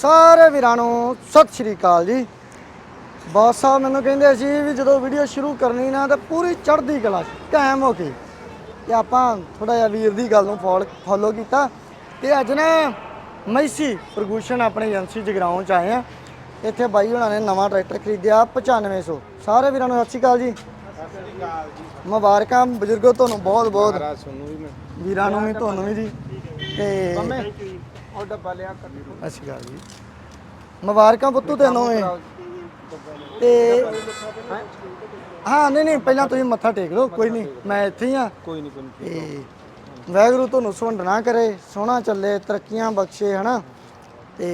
ਸਾਰੇ ਵੀਰਾਂ ਨੂੰ ਸਤਿ ਸ਼੍ਰੀ ਅਕਾਲ ਜੀ। ਬਾਸ ਸਾਹਿਬ ਮੈਨੂੰ ਕਹਿੰਦੇ ਸੀ ਵੀ ਜਦੋਂ ਵੀਡੀਓ ਸ਼ੁਰੂ ਕਰਨੀ ਨਾ ਤਾਂ ਪੂਰੀ ਚੜ੍ਹਦੀ ਕਲਾ ਕਾਇਮ ਹੋ ਕੇ। ਤੇ ਆਪਾਂ ਥੋੜਾ ਜਿਹਾ ਵੀਰ ਦੀ ਗੱਲ ਨੂੰ ਫੋਲੋ ਕੀਤਾ। ਤੇ ਅੱਜ ਨਾ ਮੈਸੀ ਪ੍ਰਗੂਸ਼ਨ ਆਪਣੀ ਏਜੰਸੀ ਜਗਰਾਉਂ ਚ ਆਏ ਆ। ਇੱਥੇ ਬਾਈ ਹੁਣਾਂ ਨੇ ਨਵਾਂ ਟਰੈਕਟਰ ਖਰੀਦਿਆ 9500 ਸਾਰੇ ਵੀਰਾਂ ਨੂੰ ਸਤਿ ਸ਼੍ਰੀ ਅਕਾਲ ਜੀ। ਮੁਬਾਰਕਾਂ ਬਜ਼ੁਰਗੋ ਤੁਹਾਨੂੰ ਬਹੁਤ ਬਹੁਤ ਵੀਰਾਂ ਨੂੰ ਵੀ ਤੁਹਾਨੂੰ ਵੀ ਜੀ। ਤੇ ਉਹ ਡੱਬਾ ਲਿਆ ਜੀ। ਮੁਬਾਰਕਾਂ ਪੁੱਤੂ ਤੈਨੂੰ ਵੀ ਤੇ ਹਾਂ? ਨਹੀਂ ਨਹੀਂ ਪਹਿਲਾਂ ਤੁਸੀਂ ਮੱਥਾ ਟੇਕ ਲਓ ਕੋਈ ਨਹੀਂ ਮੈਂ ਇੱਥੇ ਹੀ ਆ ਕੋਈ ਨਹੀਂ ਕੋਈ ਨੀ। ਤੇ ਵਾਹਿਗੁਰੂ ਤੁਹਾਨੂੰ ਨਾ ਕਰੇ ਸੋਹਣਾ ਚੱਲੇ ਤਰੱਕੀਆਂ ਬਖਸ਼ੇ ਹਨਾ। ਤੇ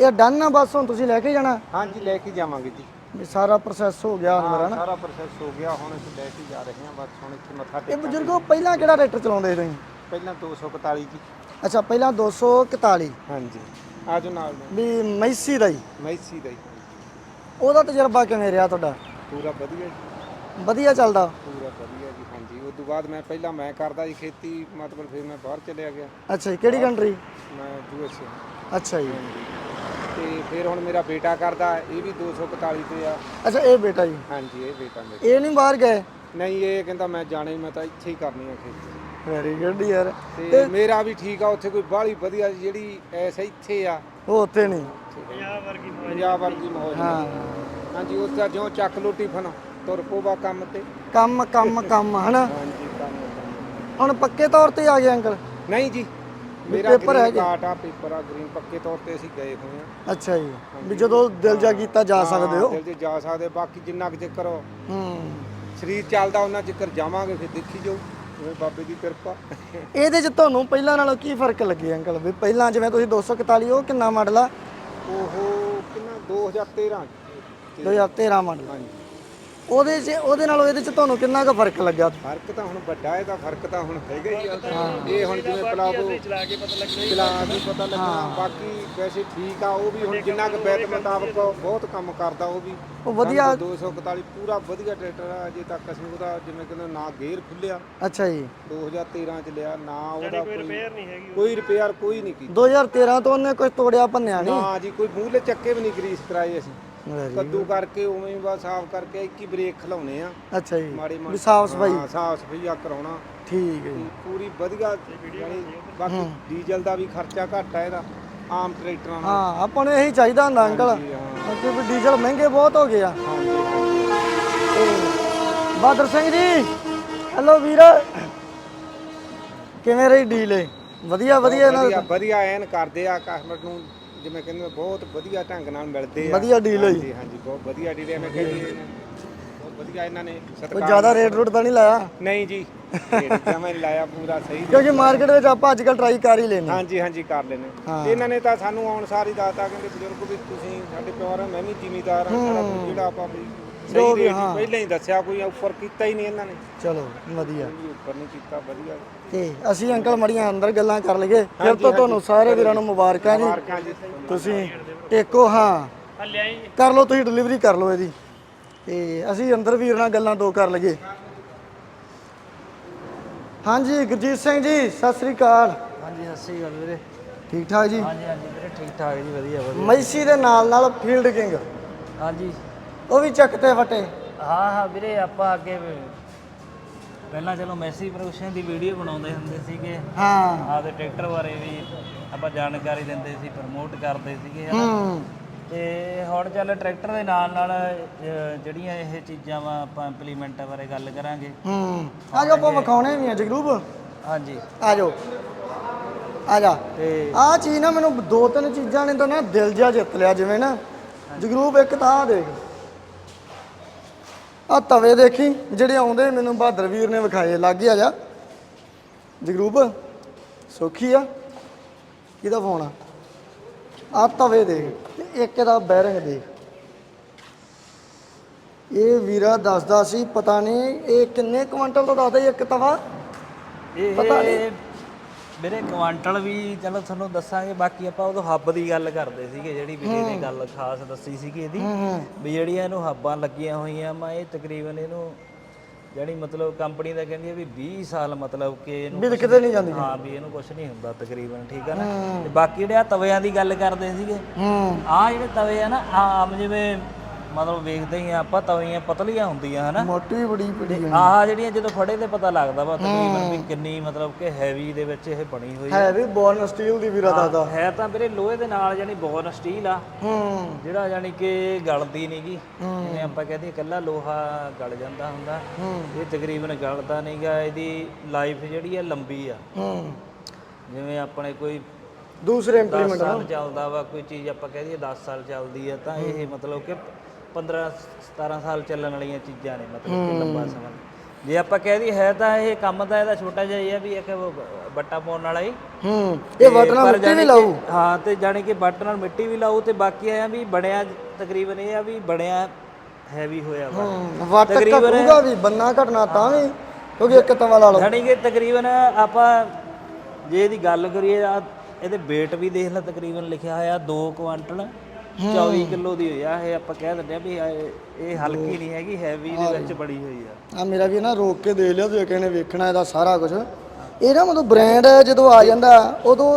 ਇਹ ਡਨ ਆ ਬਸ ਹੁਣ ਤੁਸੀਂ ਲੈ ਕੇ ਜਾਣਾ? ਹਾਂਜੀ ਲੈ ਕੇ ਜਾਵਾਂਗੇ ਜੀ। ਵੀ ਸਾਰਾ ਪ੍ਰੋਸੈਸ ਹੋ ਗਿਆ ਹਾਂ, ਹਨਾ। ਸਾਰਾ ਪ੍ਰੋਸੈਸ ਹੋ ਗਿਆ ਹੁਣ ਅਸੀਂ ਲੈ ਕੇ ਜਾ ਰਹੇ ਹਾਂ ਬਸ ਹੁਣ ਇੱਥੇ ਮੱਥਾ ਇਹ ਟੇਕ ਬਜ਼ੁਰਗੋ ਪਹਿਲਾਂ ਕਿਹੜਾ ਟਰੈਕਟਰ ਚਲਾਉਂਦੇ ਸੀ ਤੁਸੀਂ? ਪਹਿਲਾਂ 241 ਜੀ। ਅੱਛਾ ਪਹਿਲਾਂ 241 ਹਾਂਜੀ। ਆਜੋ ਨਾਲ ਨੂੰ। ਵੀ ਮੈਸੀ ਦਾ ਹੀ। ਮੈਸੀ ਦਾ ਹੀ। ਉਹਦਾ ਤਜਰਬਾ ਕਿਵੇਂ ਰਿਹਾ ਤੁਹਾਡਾ? ਪੂਰਾ ਵਧੀਆ ਜੀ। ਵਧੀਆ ਚੱਲਦਾ? ਪੂਰਾ ਵਧੀਆ ਜੀ ਹਾਂਜੀ। ਉਸ ਤੋਂ ਬਾਅਦ ਮੈਂ ਪਹਿਲਾਂ ਮੈਂ ਕਰਦਾ ਜੀ ਖੇਤੀ ਮਤਲਬ ਫਿਰ ਮੈਂ ਬਾਹਰ ਚਲਿਆ ਗਿਆ। ਅੱਛਾ ਜੀ ਕਿਹੜੀ ਕੰਟਰੀ ਮੈਂ ਯੂਐਸ ਅੱਛਾ ਜੀ। ਤੇ ਫਿਰ ਹੁਣ ਮੇਰਾ ਬੇਟਾ ਕਰਦਾ ਇਹ ਵੀ 241 ਤੇ ਆ। ਅੱਛਾ ਇਹ ਬੇਟਾ ਜੀ। ਹਾਂਜੀ ਇਹ ਬੇਟਾ ਮੇਰਾ। ਇਹ ਨਹੀਂ ਬਾਹਰ ਗਏ? ਨਹੀਂ ਇਹ ਕਹਿੰਦਾ ਮੈਂ ਜਾਣਾ ਹੀ ਮੈਂ ਤਾਂ ਇੱਥੇ ਹੀ ਕਰਨੀ ਆ ਖੇਤੀ। ਵੈਰੀ ਗੁੱਡ ਯਾਰ। ਤੇ ਮੇਰਾ ਵੀ ਠੀਕ ਆ ਉੱਥੇ ਕੋਈ ਬਾਹਲੀ ਵਧੀਆ ਜਿਹੜੀ ਐਸ ਇੱਥੇ ਆ। ਉਹ ਉੱਥੇ ਨਹੀਂ। ਪੰਜਾਬ ਵਰਗੀ ਮੌਜ। ਹਾਂ। ਹਾਂਜੀ ਉੱਥੇ ਜਿਉਂ ਚੱਕ ਲੋ ਟਿਫਨ ਤੁਰ ਪੋਵਾ ਕੰਮ ਤੇ। ਕੰਮ ਕੰਮ ਕੰਮ ਹਨਾ? ਹਾਂਜੀ ਕੰਮ ਕੰਮ। ਹੁਣ ਪੱਕੇ ਤੌਰ ਤੇ ਆ ਗਏ ਅੰਕਲ? ਨਹੀਂ ਜੀ ਮੇਰਾ ਪੇਪਰ ਹੈਗੇ? ਕਾਰਡ ਆ ਪੇਪਰ ਆ ਗ੍ਰੀਨ ਪੱਕੇ ਤੌਰ ਤੇ ਅਸੀਂ ਗਏ ਹੋਏ ਆ। ਅੱਛਾ ਜੀ। ਵੀ ਜਦੋਂ ਦਿਲ ਜਾ ਕੀਤਾ ਜਾ ਸਕਦੇ ਹੋ। ਦਿਲ 'ਚ ਜਾ ਸਕਦੇ ਬਾਕੀ ਜਿੰਨਾ ਕੁ ਚਿਰ ਹੂੰ। ਸਰੀਰ ਚੱਲਦਾ ਉਹਨਾਂ ਚਿਰ ਜਾਵਾਂਗੇ ਫਿਰ ਦੇਖੀ ਜਾਓ ਜਿਵੇਂ ਬਾਬੇ ਦੀ ਕਿਰਪਾ। ਇਹਦੇ ਚ ਤੁਹਾਨੂੰ ਪਹਿਲਾਂ ਨਾਲੋਂ ਕੀ ਫ਼ਰਕ ਲੱਗੇ ਅੰਕਲ? ਵੀ ਪਹਿਲਾਂ ਜਿਵੇਂ ਤੁਸੀਂ 241 ਉਹ ਕਿੰਨਾ ਮਾਡਲ ਆ? ਉਹ ਕਿੰਨਾ? 2013 ਚ। 2013 ਮਾਡਲ। ਹਾਂਜੀ। ਉਹਦੇ ਚ ਉਹਦੇ ਨਾਲੋਂ ਇਹਦੇ ਚ ਤੁਹਾਨੂੰ ਕਿੰਨਾ ਕੁ ਫ਼ਰਕ ਲੱਗਾ ਫ਼ਰਕ ਤਾਂ ਹੁਣ ਵੱਡਾ ਇਹਦਾ ਫ਼ਰਕ ਤਾਂ ਹੁਣ ਹੈਗਾ ਹੀ ਆ। ਇਹ ਹੁਣ ਜਿਵੇਂ ਪਲਾਵੋ ਚਲਾ ਕੇ ਪਤਾ ਲੱਗਣਾ ਚਲਾ ਕੇ ਪਤਾ ਲੱਗਣਾ। ਬਾਕੀ ਵੈਸੇ ਠੀਕ ਆ ਉਹ ਵੀ ਹੁਣ ਜਿੰਨਾ ਕੁ ਬੈਤ ਮੁਤਾਬਕ ਬਹੁਤ ਕੰਮ ਕਰਦਾ ਉਹ ਵੀ। ਉਹ ਵਧੀਆ 241 ਪੂਰਾ ਵਧੀਆ ਟਰੈਕਟਰ ਆ ਅਜੇ ਤੱਕ ਅਸੀਂ ਉਹਦਾ ਜਿਵੇਂ ਕਹਿੰਦੇ ਨਾ ਗੇਅਰ ਖੁੱਲਿਆ ਅੱਛਾ ਜੀ। 2013 ਚ ਲਿਆ ਨਾ ਉਹਦਾ ਕੋਈ ਰਿਪੇਅਰ ਨਹੀਂ ਹੈਗੀ। ਕੋਈ ਰਿਪੇਅਰ ਕੋਈ ਨਹੀਂ ਕੀਤੀ। 2013 ਤੋਂ ਉਹਨੇ ਕੁਝ ਤੋੜਿਆ ਭੰਨਿਆ ਨਹੀਂ? ਨਾ ਜੀ ਕੋਈ ਮੂਹਲੇ ਚੱਕੇ ਵੀ ਨਹੀਂ ਗਰੀਸ ਕਰਾਏ ਅਸੀਂ। ਕੱਦੂ ਕਰਕੇ ਉਵੇਂ ਹੀ ਬਸ ਸਾਫ਼ ਕਰਕੇ ਇੱਕ ਹੀ ਬ੍ਰੇਕ ਖਲਾਉਣੇ ਆ। ਅੱਛਾ ਜੀ। ਮਾੜੀ ਵੀ ਮਾੜੀ ਸਾਫ਼ ਸਫ਼ਾਈ। ਹਾਂ, ਸਾਫ਼ ਸਫ਼ਾਈ ਆ ਕਰਾਉਣਾ। ਠੀਕ ਹੈ ਜੀ। ਪੂਰੀ ਵਧੀਆ ਯਾਨੀ ਬਾਕੀ ਡੀਜ਼ਲ ਦਾ ਵੀ ਖਰਚਾ ਘੱਟ ਆ ਇਹਦਾ ਆਮ ਟਰੈਕਟਰਾਂ ਨਾਲ। ਹਾਂ ਆਪਾਂ ਨੂੰ ਇਹੀ ਚਾਹੀਦਾ ਹੁੰਦਾ ਅੰਕਲ। ਹਾਂਜੀ, ਹਾਂ। ਕਿਉਂਕਿ ਡੀਜ਼ਲ ਮਹਿੰਗੇ ਬਹੁਤ ਹੋ ਗਏ ਆ। ਹਾਂਜੀ। ਹਾਂਜੀ ਤੇ ਬਹਾਦਰ ਸਿੰਘ ਜੀ ਹੈਲੋ ਵੀਰ। ਕਿਵੇਂ ਰਹੀ ਡੀਲ ਇਹ? ਵਧੀਆ ਵਧੀਆ ਇਹਨਾਂ ਵਧੀਆ ਵਧੀਆ ਐਨ ਕਰਦੇ ਆ ਕਸਟਮਰ ਨੂੰ ਜਿਵੇਂ ਕਹਿੰਦੇ ਬਹੁਤ ਵਧੀਆ ਢੰਗ ਨਾਲ ਮਿਲਦੇ ਆ। ਵਧੀਆ deal ਹੋਈ। ਹਾਂਜੀ ਹਾਂਜੀ ਬਹੁਤ ਵਧੀਆ ਡੀਲ ਐਵੇਂ ਕਹਿੰਦੇ ਬਹੁਤ ਵਧੀਆ ਇਹਨਾਂ ਨੇ ਕੋਈ ਸਤਿਕਾਰ ਜ਼ਿਆਦਾ ਰੇਟ ਰੂਟ ਤਾਂ ਨਹੀਂ ਲਾਇਆ? ਨਹੀਂ ਜੀ ਜਮਾ ਲਾਇਆ ਪੂਰਾ ਸਹੀ ਕਿਉਂਕਿ ਮਾਰਕੀਟ ਵਿੱਚ ਆਪਾਂ ਅੱਜ ਕੱਲ ਟਰਾਈ ਕਰ ਹੀ ਲੈਨੇ ਹਾਂਜੀ ਹਾਂਜੀ ਕਰ ਲੈਨੇ ਹਾਂ। ਇਹਨਾਂ ਨੇ ਤਾਂ ਸਾਨੂੰ ਆਉਣ ਸਾਰ ਹੀ ਦੱਸਤਾ ਕਹਿੰਦੇ ਬਜ਼ੁਰਗ ਵੀ ਤੁਸੀਂ ਸਾਡੇ ਪਿਆਰ ਮੈਂ ਵੀ ਜ਼ਿਮੀਦਾਰ ਹਾਂ ਸਾਡਾ ਜਿਹੜਾ ਆਪਾਂ ਵੀ ਜੋ ਸਹੀ ਵੀ, ਰੇਟ ਹਾਂ। ਪਹਿਲਾਂ ਹੀ ਦੱਸਿਆ ਕੋਈ ਉੱਪਰ ਕੀਤਾ ਹੀ ਨਹੀਂ ਇਹਨਾਂ ਨੇ। ਚਲੋ ਵਧੀਆ। ਕੋਈ ਉੱਪਰ ਨਹੀਂ ਕੀਤਾ ਵਧੀਆ। ਤੇ ਅਸੀਂ ਅੰਕਲ ਮੜੀਆਂ ਅੰਦਰ ਗੱਲਾਂ ਕਰ ਲਈਏ। ਫਿਰ ਤੋਂ ਤੁਹਾਨੂੰ ਸਾਰੇ ਵੀਰਾਂ ਨੂੰ ਮੁਬਾਰਕਾਂ ਜੀ। ਮਾਰਕਾਂ ਜੀ ਤੁਸੀਂ ਟੇਕੋ ਹਾਂ। ਕਰ ਲਓ ਤੁਸੀਂ ਡਿਲੀਵਰੀ ਕਰ ਲਓ ਇਹਦੀ। ਤੇ ਅਸੀਂ ਅੰਦਰ ਵੀਰ ਨਾਲ ਗੱਲਾਂ ਦੋ ਕਰ ਲਈਏ। ਹਾਂਜੀ ਗੁਰਜੀਤ ਸਿੰਘ ਜੀ ਸਤਿ ਸ੍ਰੀ ਅਕਾਲ। ਹਾਂਜੀ ਸਤਿ ਸ਼੍ਰੀ ਅਕਾਲ ਵੀਰੇ। ਠੀਕ ਠਾਕ ਜੀ? ਹਾਂਜੀ ਹਾਂਜੀ ਵੀਰੇ ਠੀਕ ਠਾਕ ਜੀ ਵਧੀਆ ਵਧੀਆ। ਮੈਸੀ ਦੇ ਨਾਲ ਨਾਲ ਫੀਲਡ ਕਿੰਗ। ਹਾਂਜੀ। ਉਹ ਵੀ ਚੱਕਤੇ ਫਟੇ। ਹਾਂ ਹਾਂ ਵੀਰੇ ਆਪਾਂ ਅੱਗੇ ਵੀ- ਪਹਿਲਾਂ ਚਲੋ ਮੈਸੀ ਪ੍ਰੋਡਕਸ਼ਨ ਦੀ ਵੀਡੀਓ ਬਣਾਉਂਦੇ ਹੁੰਦੇ ਸੀਗੇ। ਹਾਂ। ਆਪਦੇ ਟਰੈਕਟਰ ਬਾਰੇ ਵੀ ਆਪਾਂ ਜਾਣਕਾਰੀ ਦਿੰਦੇ ਸੀ ਪ੍ਰਮੋਟ ਕਰਦੇ ਸੀਗੇ ਹਨਾ? ਹੂੰ। ਤੇ ਹੁਣ ਚੱਲ ਟਰੈਕਟਰ ਦੇ ਨਾਲ ਨਾਲ ਅਹ, ਜਿਹੜੀਆਂ ਇਹ ਚੀਜ਼ਾਂ ਵਾ ਆਪਾਂ ਇੰਪਲੀਮੈਂਟ ਬਾਰੇ ਗੱਲ ਕਰਾਂਗੇ। ਹੂੰ। ਆ ਜਾਓ ਆਪਾਂ ਵਿਖਾਉਣੇ ਵੀ ਆ ਜਗਰੂਪ। ਹਾਂਜੀ। ਆ ਜਾਓ ਆ ਜਾ ਤੇ ਆ ਚੀਜ਼ ਨਾ ਮੈਨੂੰ ਦੋ ਤਿੰਨ ਚੀਜ਼ਾਂ ਨੇ ਤਾਂ ਨਾ ਦਿਲ ਜਿਹਾ ਜਿੱਤ ਲਿਆ ਜਿਵੇਂ ਨਾ। ਜਗਰੂਪ ਇੱਕ ਤਾਂ ਆਹ ਦੇਖ। ਆ ਤਵੇ ਦੇਖੀ ਜਿਹੜੇ ਆਉਂਦੇ ਮੈਨੂੰ ਬਹਾਦਰ ਵੀਰ ਨੇ ਵਿਖਾਏ ਲੱਗ ਆ ਜਾ। ਜਗਰੂਪ ਸੌਖੀ ਆ। ਕਿਹਦਾ ਫੋਨ ਆ? ਆ ਤਵੇ ਦੇਖ ਤੇ ਇੱਕ ਇਹਦਾ ਬੈਰਿੰਗ ਦੇਖ। ਇਹ ਵੀਰਾ ਦੱਸਦਾ ਸੀ ਪਤਾ ਨਹੀਂ ਇਹ ਕਿੰਨੇ ਕੁਇੰਟਲ ਦਾ ਦੱਸਦਾ ਇੱਕ ਤਵਾ? ਇਹ ਪਤਾ ਨਹੀਂ। ਮੇਰੇ ਕੁਆਂਟਲ ਵੀ ਚਲੋ ਤੁਹਾਨੂੰ ਦੱਸਾਂਗੇ ਬਾਕੀ ਆਪਾਂ ਉਦੋਂ ਹੱਬ ਦੀ ਗੱਲ ਕਰਦੇ ਸੀਗੇ ਜਿਹੜੀ ਵੀਰੇ ਨੇ ਗੱਲ ਖਾਸ ਦੱਸੀ ਸੀਗੀ ਇਹਦੀ ਵੀ ਜਿਹੜੀਆਂ ਇਹਨੂੰ ਹੱਬਾਂ ਲੱਗੀਆਂ ਹੋਈਆਂ ਮੈਂ ਇਹ ਤਕਰੀਬਨ ਇਹਨੂੰ ਜਿਹੜੀ ਮਤਲਬ ਕੰਪਨੀ ਦਾ ਕਹਿੰਦੀ ਹੈ ਵੀ 20 ਸਾਲ ਮਤਲਬ ਕਿ ਇਹਨੂੰ ਵੀ ਕਿਤੇ ਨਹੀਂ ਜਾਂਦੀ ਹਾਂ ਵੀ ਇਹਨੂੰ ਕੁਝ ਨਹੀਂ ਹੁੰਦਾ ਤਕਰੀਬਨ ਠੀਕ ਆ ਨਾ? ਤੇ ਬਾਕੀ ਜਿਹੜੇ ਆ ਤਵਿਆਂ ਦੀ ਗੱਲ ਕਰਦੇ ਸੀਗੇ ਹੂੰ। ਆ ਜਿਹੜੇ ਤਵੇ ਆ ਨਾ ਆਮ ਜਿਵੇਂ ਮਤਲਬ ਵੇਖਦੇ ਹੀ ਆ ਆਪਾਂ ਤਵੀਆਂ ਪਤਲੀਆਂ ਹੁੰਦੀਆਂ ਹਨਾ? ਮੋਟੀ ਬੜੀ ਪੜੀ ਆਹ ਜਿਹੜੀਆਂ ਜਦੋਂ ਫੜੇ ਤੇ ਪਤਾ ਲੱਗਦਾ ਵਾ ਤਕਰੀਬਨ ਵੀ ਕਿੰਨੀ ਮਤਲਬ ਕਿ ਹੈਵੀ ਦੇ ਵਿੱਚ ਇਹ ਬਣੀ ਹੋਈ ਹੈ ਵੀ ਬੋਰਨ ਸਟੀਲ ਦੀ ਵੀਰਾ ਦਾਦਾ ਹੈ ਤਾਂ ਵੀਰੇ ਲੋਹੇ ਦੇ ਨਾਲ ਜਾਨੀ ਬੋਰਨ ਸਟੀਲ ਆ। ਹੂੰ। ਜਿਹੜਾ ਜਾਨੀ ਕਿ ਗਲਦੀ ਨਹੀਂਗੀ ਜਿਵੇਂ ਆਪਾਂ ਕਹਿੰਦੇ ਇਕੱਲਾ ਲੋਹਾ ਗਲ ਜਾਂਦਾ ਹੁੰਦਾ। ਇਹ ਤਕਰੀਬਨ ਗਲਦਾ ਨਹੀਂਗਾ ਇਹਦੀ ਲਾਈਫ ਜਿਹੜੀ ਆ ਲੰਬੀ ਆ। ਹੂੰ। ਜਿਵੇਂ ਆਪਣੇ ਕੋਈ ਦੂਸਰੇ 10 ਇੰਪਲੀਮੈਂਟ ਚੱਲਦਾ ਵਾ ਕੋਈ ਚੀਜ਼ ਆਪਾਂ ਕਹਿ ਦਈਏ 10 ਸਾਲ ਚੱਲਦੀ ਆ ਤਾਂ ਇਹ ਮਤਲਬ ਕਿ 15 17 ਸਾਲ ਚੱਲਣ ਵਾਲੀਆਂ ਚੀਜ਼ਾਂ ਨੇ ਮਤਲਬ ਕਿ ਲੰਬਾ ਸਮਾਂ। ਜੇ ਆਪਾਂ ਕਹਿ ਦਈਏ ਹੈ ਤਾਂ ਇਹ ਕੰਮ ਤਾਂ ਇਹਦਾ ਛੋਟਾ ਜਿਹਾ ਹੀ ਆ ਵੀ ਇੱਕ ਬੱਟਾ ਪਾਉਣ ਵਾਲਾ ਹੀ। ਹੂੰ ਇਹ ਵਟਣਾ ਪਰ ਮਿੱਟੀ ਵੀ ਲਾਊ। ਹਾਂ ਤੇ ਜਾਣੀ ਕਿ ਬੱਟ ਨਾਲ ਮਿੱਟੀ ਵੀ ਲਾਊ ਤੇ ਬਾਕੀ ਆ ਵੀ ਬਣਿਆ ਤਕਰੀਬਨ ਇਹ ਆ ਵੀ ਬਣਿਆ ਹੈਵੀ ਹੋਇਆ ਵਾ। ਹੂੰ ਵਟ ਘਟੂਗਾ ਵੀ ਬੰਨਾ ਘਟਣਾ ਤਾਂ ਵੀ ਕਿਉਂਕਿ ਇੱਕ ਤਵਾ ਲਾ ਲਓ। ਜਾਣੀ ਕਿ ਤਕਰੀਬਨ ਆਪਾਂ ਜੇ ਇਹਦੀ ਗੱਲ ਕਰੀਏ ਇਹਦੇ weight ਵੀ ਦੇਖ ਲੈ ਤਕਰੀਬਨ ਲਿਖਿਆ ਹੋਇਆ 2 ਕੁਆਂਟਲ। 24 ਕਿਲੋ ਦੀ ਹੋਈ ਆ ਇਹ ਆਪਾਂ ਕਹਿ ਦਿੰਦੇ ਆ ਵੀ ਇਹ ਇਹ ਹਲਕੀ ਨਹੀਂ ਹੈਗੀ ਹੈਵੀ ਦੇ ਵਿੱਚ ਬੜੀ ਹੋਈ ਆ। ਆ ਮੇਰਾ ਵੀ ਨਾ ਰੋਕ ਕੇ ਦੇ ਲਿਆ ਤੇ ਕਹਿੰਦੇ ਵੇਖਣਾ ਇਹਦਾ ਸਾਰਾ ਕੁਝ ਇਹ ਨਾ ਮਤਲਬ ਬ੍ਰਾਂਡ ਜਦੋਂ ਆ ਜਾਂਦਾ ਉਦੋਂ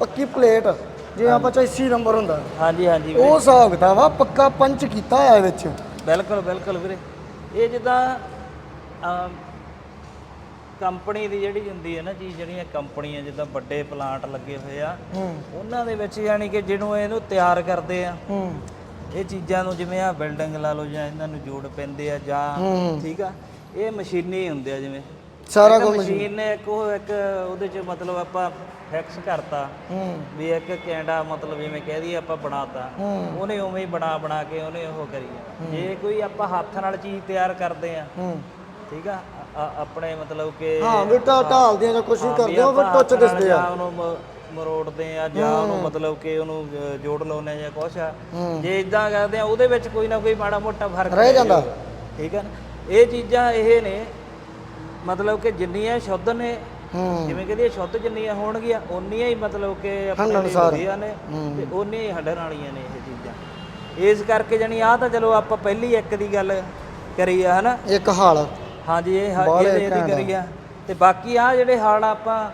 ਪੱਕੀ ਪਲੇਟ ਜੇ ਆਪਾਂ 80 ਨੰਬਰ ਹੁੰਦਾ। ਹਾਂਜੀ ਹਾਂਜੀ ਉਹ ਹਿਸਾਬ ਕਿਤਾਬ ਆ ਪੱਕਾ ਪੰਚ ਕੀਤਾ ਹੋਇਆ ਇਹ ਵਿੱਚ। ਬਿਲਕੁਲ ਬਿਲਕੁਲ ਵੀਰੇ। ਇਹ ਜਿੱਦਾਂ ਅਮ, ਕੰਪਨੀ ਦੀ ਜਿਹੜੀ ਹੁੰਦੀ ਹੈ ਨਾ ਚੀਜ਼ ਜਿਹੜੀਆਂ ਕੰਪਨੀਆਂ ਜਿੱਦਾਂ ਵੱਡੇ ਪਲਾਂਟ ਲੱਗੇ ਹੋਏ ਆ ਹੂੰ। ਉਹਨਾਂ ਦੇ ਵਿੱਚ ਯਾਨੀ ਕਿ ਜਿਹਨੂੰ ਇਹਨੂੰ ਤਿਆਰ ਕਰਦੇ ਆ। ਹੂੰ। ਇਹ ਚੀਜ਼ਾਂ ਨੂੰ ਜਿਵੇਂ ਆ ਬਿਲਡਿੰਗ ਲਾ ਲਓ ਜਾਂ ਇਹਨਾਂ ਨੂੰ ਜੋੜ ਪੈਂਦੇ ਆ ਜਾਂ। ਠੀਕ ਆ ਇਹ ਮਸ਼ੀਨੀ ਹੁੰਦੇ ਆ ਜਿਵੇਂ। ਸਾਰਾ ਕੁਝ ਮਸ਼ੀਨ। ਨੇ ਇੱਕ ਉਹ ਇੱਕ ਉਹਦੇ ਚ ਮਤਲਬ ਆਪਾਂ ਫਿਕਸ ਕਰਤਾ। ਹੂੰ। ਵੀ ਇੱਕ ਕੈਂਡਾ ਮਤਲਬ ਜਿਵੇਂ ਕਹਿ ਦਈਏ ਆਪਾਂ ਬਣਾਤਾ। ਉਹਨੇ ਉਵੇਂ ਹੀ ਬਣਾ ਬਣਾ ਕੇ ਉਹਨੇ ਉਹ ਕਰੀ। ਜੇ ਕੋਈ ਆਪਾਂ ਹੱਥ ਨਾਲ ਚੀਜ਼ ਤਿਆਰ ਕਰਦੇ ਆ ਠੀਕ ਆ? ਆਪਣੇ ਮਤਲਬ ਕਿ ਹਾਂ ਵੀ ਢਾ ਢਾਲਦੇ ਆ ਜਾਂ ਕੁਛ ਵੀ ਹਾਂ, ਕਰਦੇ ਆ ਉਹ ਫਿਰ ਆਪਾਂ ਟੁੱਚ ਹੱਥ ਨਾਲ ਦਿਸਦੇ ਆ ਜਾਂ ਉਹਨੂੰ ਮ- ਮਰੋੜਦੇ ਆ ਜਾਂ ਉਹਨੂੰ ਮਤਲਬ ਕਿ ਉਹਨੂੰ ਅ, ਜੋੜ ਲਾਉਂਦੇ ਆ ਜਾਂ ਕੁਛ ਆ। ਜੇ ਇਦਾਂ ਕਰਦੇ ਆ ਉਹਦੇ ਵਿੱਚ ਕੋਈ ਨਾ ਕੋਈ ਮਾੜਾ ਮੋਟਾ ਫ਼ਰਕ ਰਹਿ ਜਾਂਦਾ। ਜਾਊਗਾ। ਠੀਕ ਆ ਨਾ? ਇਹ ਚੀਜ਼ਾਂ ਇਹ ਨੇ ਮਤਲਬ ਕਿ ਜਿੰਨੀਆਂ ਸ਼ੁੱਧ ਨੇ ਹੂੰ। ਜਿਵੇਂ ਕਹਿੰਦੇ ਸ਼ੁੱਧ ਜਿੰਨੀਆਂ ਹੋਣਗੀਆਂ ਉਨੀਆਂ ਹੀ ਮਤਲਬ ਕਿ ਆਪਣੇ ਹੰਡਣ ਲਈ ਸਾਰ। ਵਧੀਆ ਨੇ ਤੇ ਉਨੀਆਂ ਹੀ ਹੰਡਣ ਵਾਲੀਆਂ ਨੇ ਇਹ ਚੀਜ਼ਾਂ। ਇਸ ਕਰਕੇ ਜਣੀ ਆ ਤਾਂ ਚਲੋ ਆਪਾਂ ਪਹਿਲੀ ਇੱਕ ਦੀ ਗੱਲ ਕਰੀ ਆ ਹਨਾ? ਇੱਕ ਹਾਲ। ਹਾਂਜੀ ਇਹ ਹ- ਘੈਂਟ ਇਹਦੀ ਆ। ਕਰੀ ਆ। ਤੇ ਬਾਕੀ ਆ ਜਿਹੜੇ ਹਾਲ ਆਪਾਂ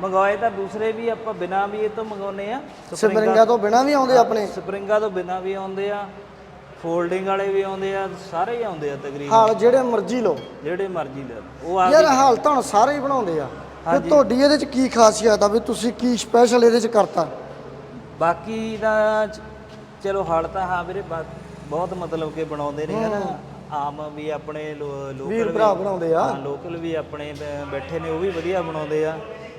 ਮੰਗਵਾਏ ਤਾਂ ਦੂਸਰੇ ਵੀ ਆਪਾਂ ਬਿਨਾ ਵੀ ਇਹ ਤੋਂ ਮੰਗਾਉਨੇ ਆ। ਸਪਰਿੰਗਾਂ ਤੋਂ ਬਿਨਾ ਵੀ ਆਉਂਦੇ ਆਪਣੇ? ਸਪਰਿੰਗਾਂ ਤੋਂ ਬਿਨਾ ਵੀ ਆਉਂਦੇ ਆ। ਫੋਲਡਿੰਗ ਵਾਲੇ ਵੀ ਆਉਂਦੇ ਆ ਸਾਰੇ ਹੀ ਆਉਂਦੇ ਆ ਤਕਰੀਬਨ। ਹਾਲ ਜਿਹੜੇ ਮਰਜ਼ੀ ਲਓ। ਜਿਹੜੇ ਮਰਜ਼ੀ ਲੈ ਲਓ। ਉਹ ਆ ਯਾਰ ਹਾਲ ਤਾਂ ਹੁਣ ਸਾਰੇ ਹੀ ਬਣਾਉਂਦੇ ਆ। ਤੇ ਤੁਹਾਡੀ ਇਹਦੇ ਚ ਕੀ ਖਾਸੀਅਤ ਆ ਵੀ ਤੁਸੀਂ ਕੀ ਸਪੈਸ਼ਲ ਇਹਦੇ ਚ ਕਰਤਾ? ਬਾਕੀ ਦਾ ਚ- ਚਲੋ ਹਲ ਤਾਂ ਹਾਂ ਵੀਰੇ ਬਾ- ਬਹੁਤ ਮਤਲਬ ਕਿ ਬਣਾਉਂਦੇ ਨੇ ਹਨਾ ਆਮ ਵੀ ਆਪਣੇ ਲੋਕਲ ਵੀਰ ਭਰਾ ਬਣਾਉਂਦੇ ਆ। ਹਾਂ ਲੋਕਲ ਵੀ ਆਪਣੇ ਬ- ਬੈਠੇ ਨੇ ਉਹ ਵੀ ਵਧੀਆ ਬਣਾਉਂਦੇ ਆ।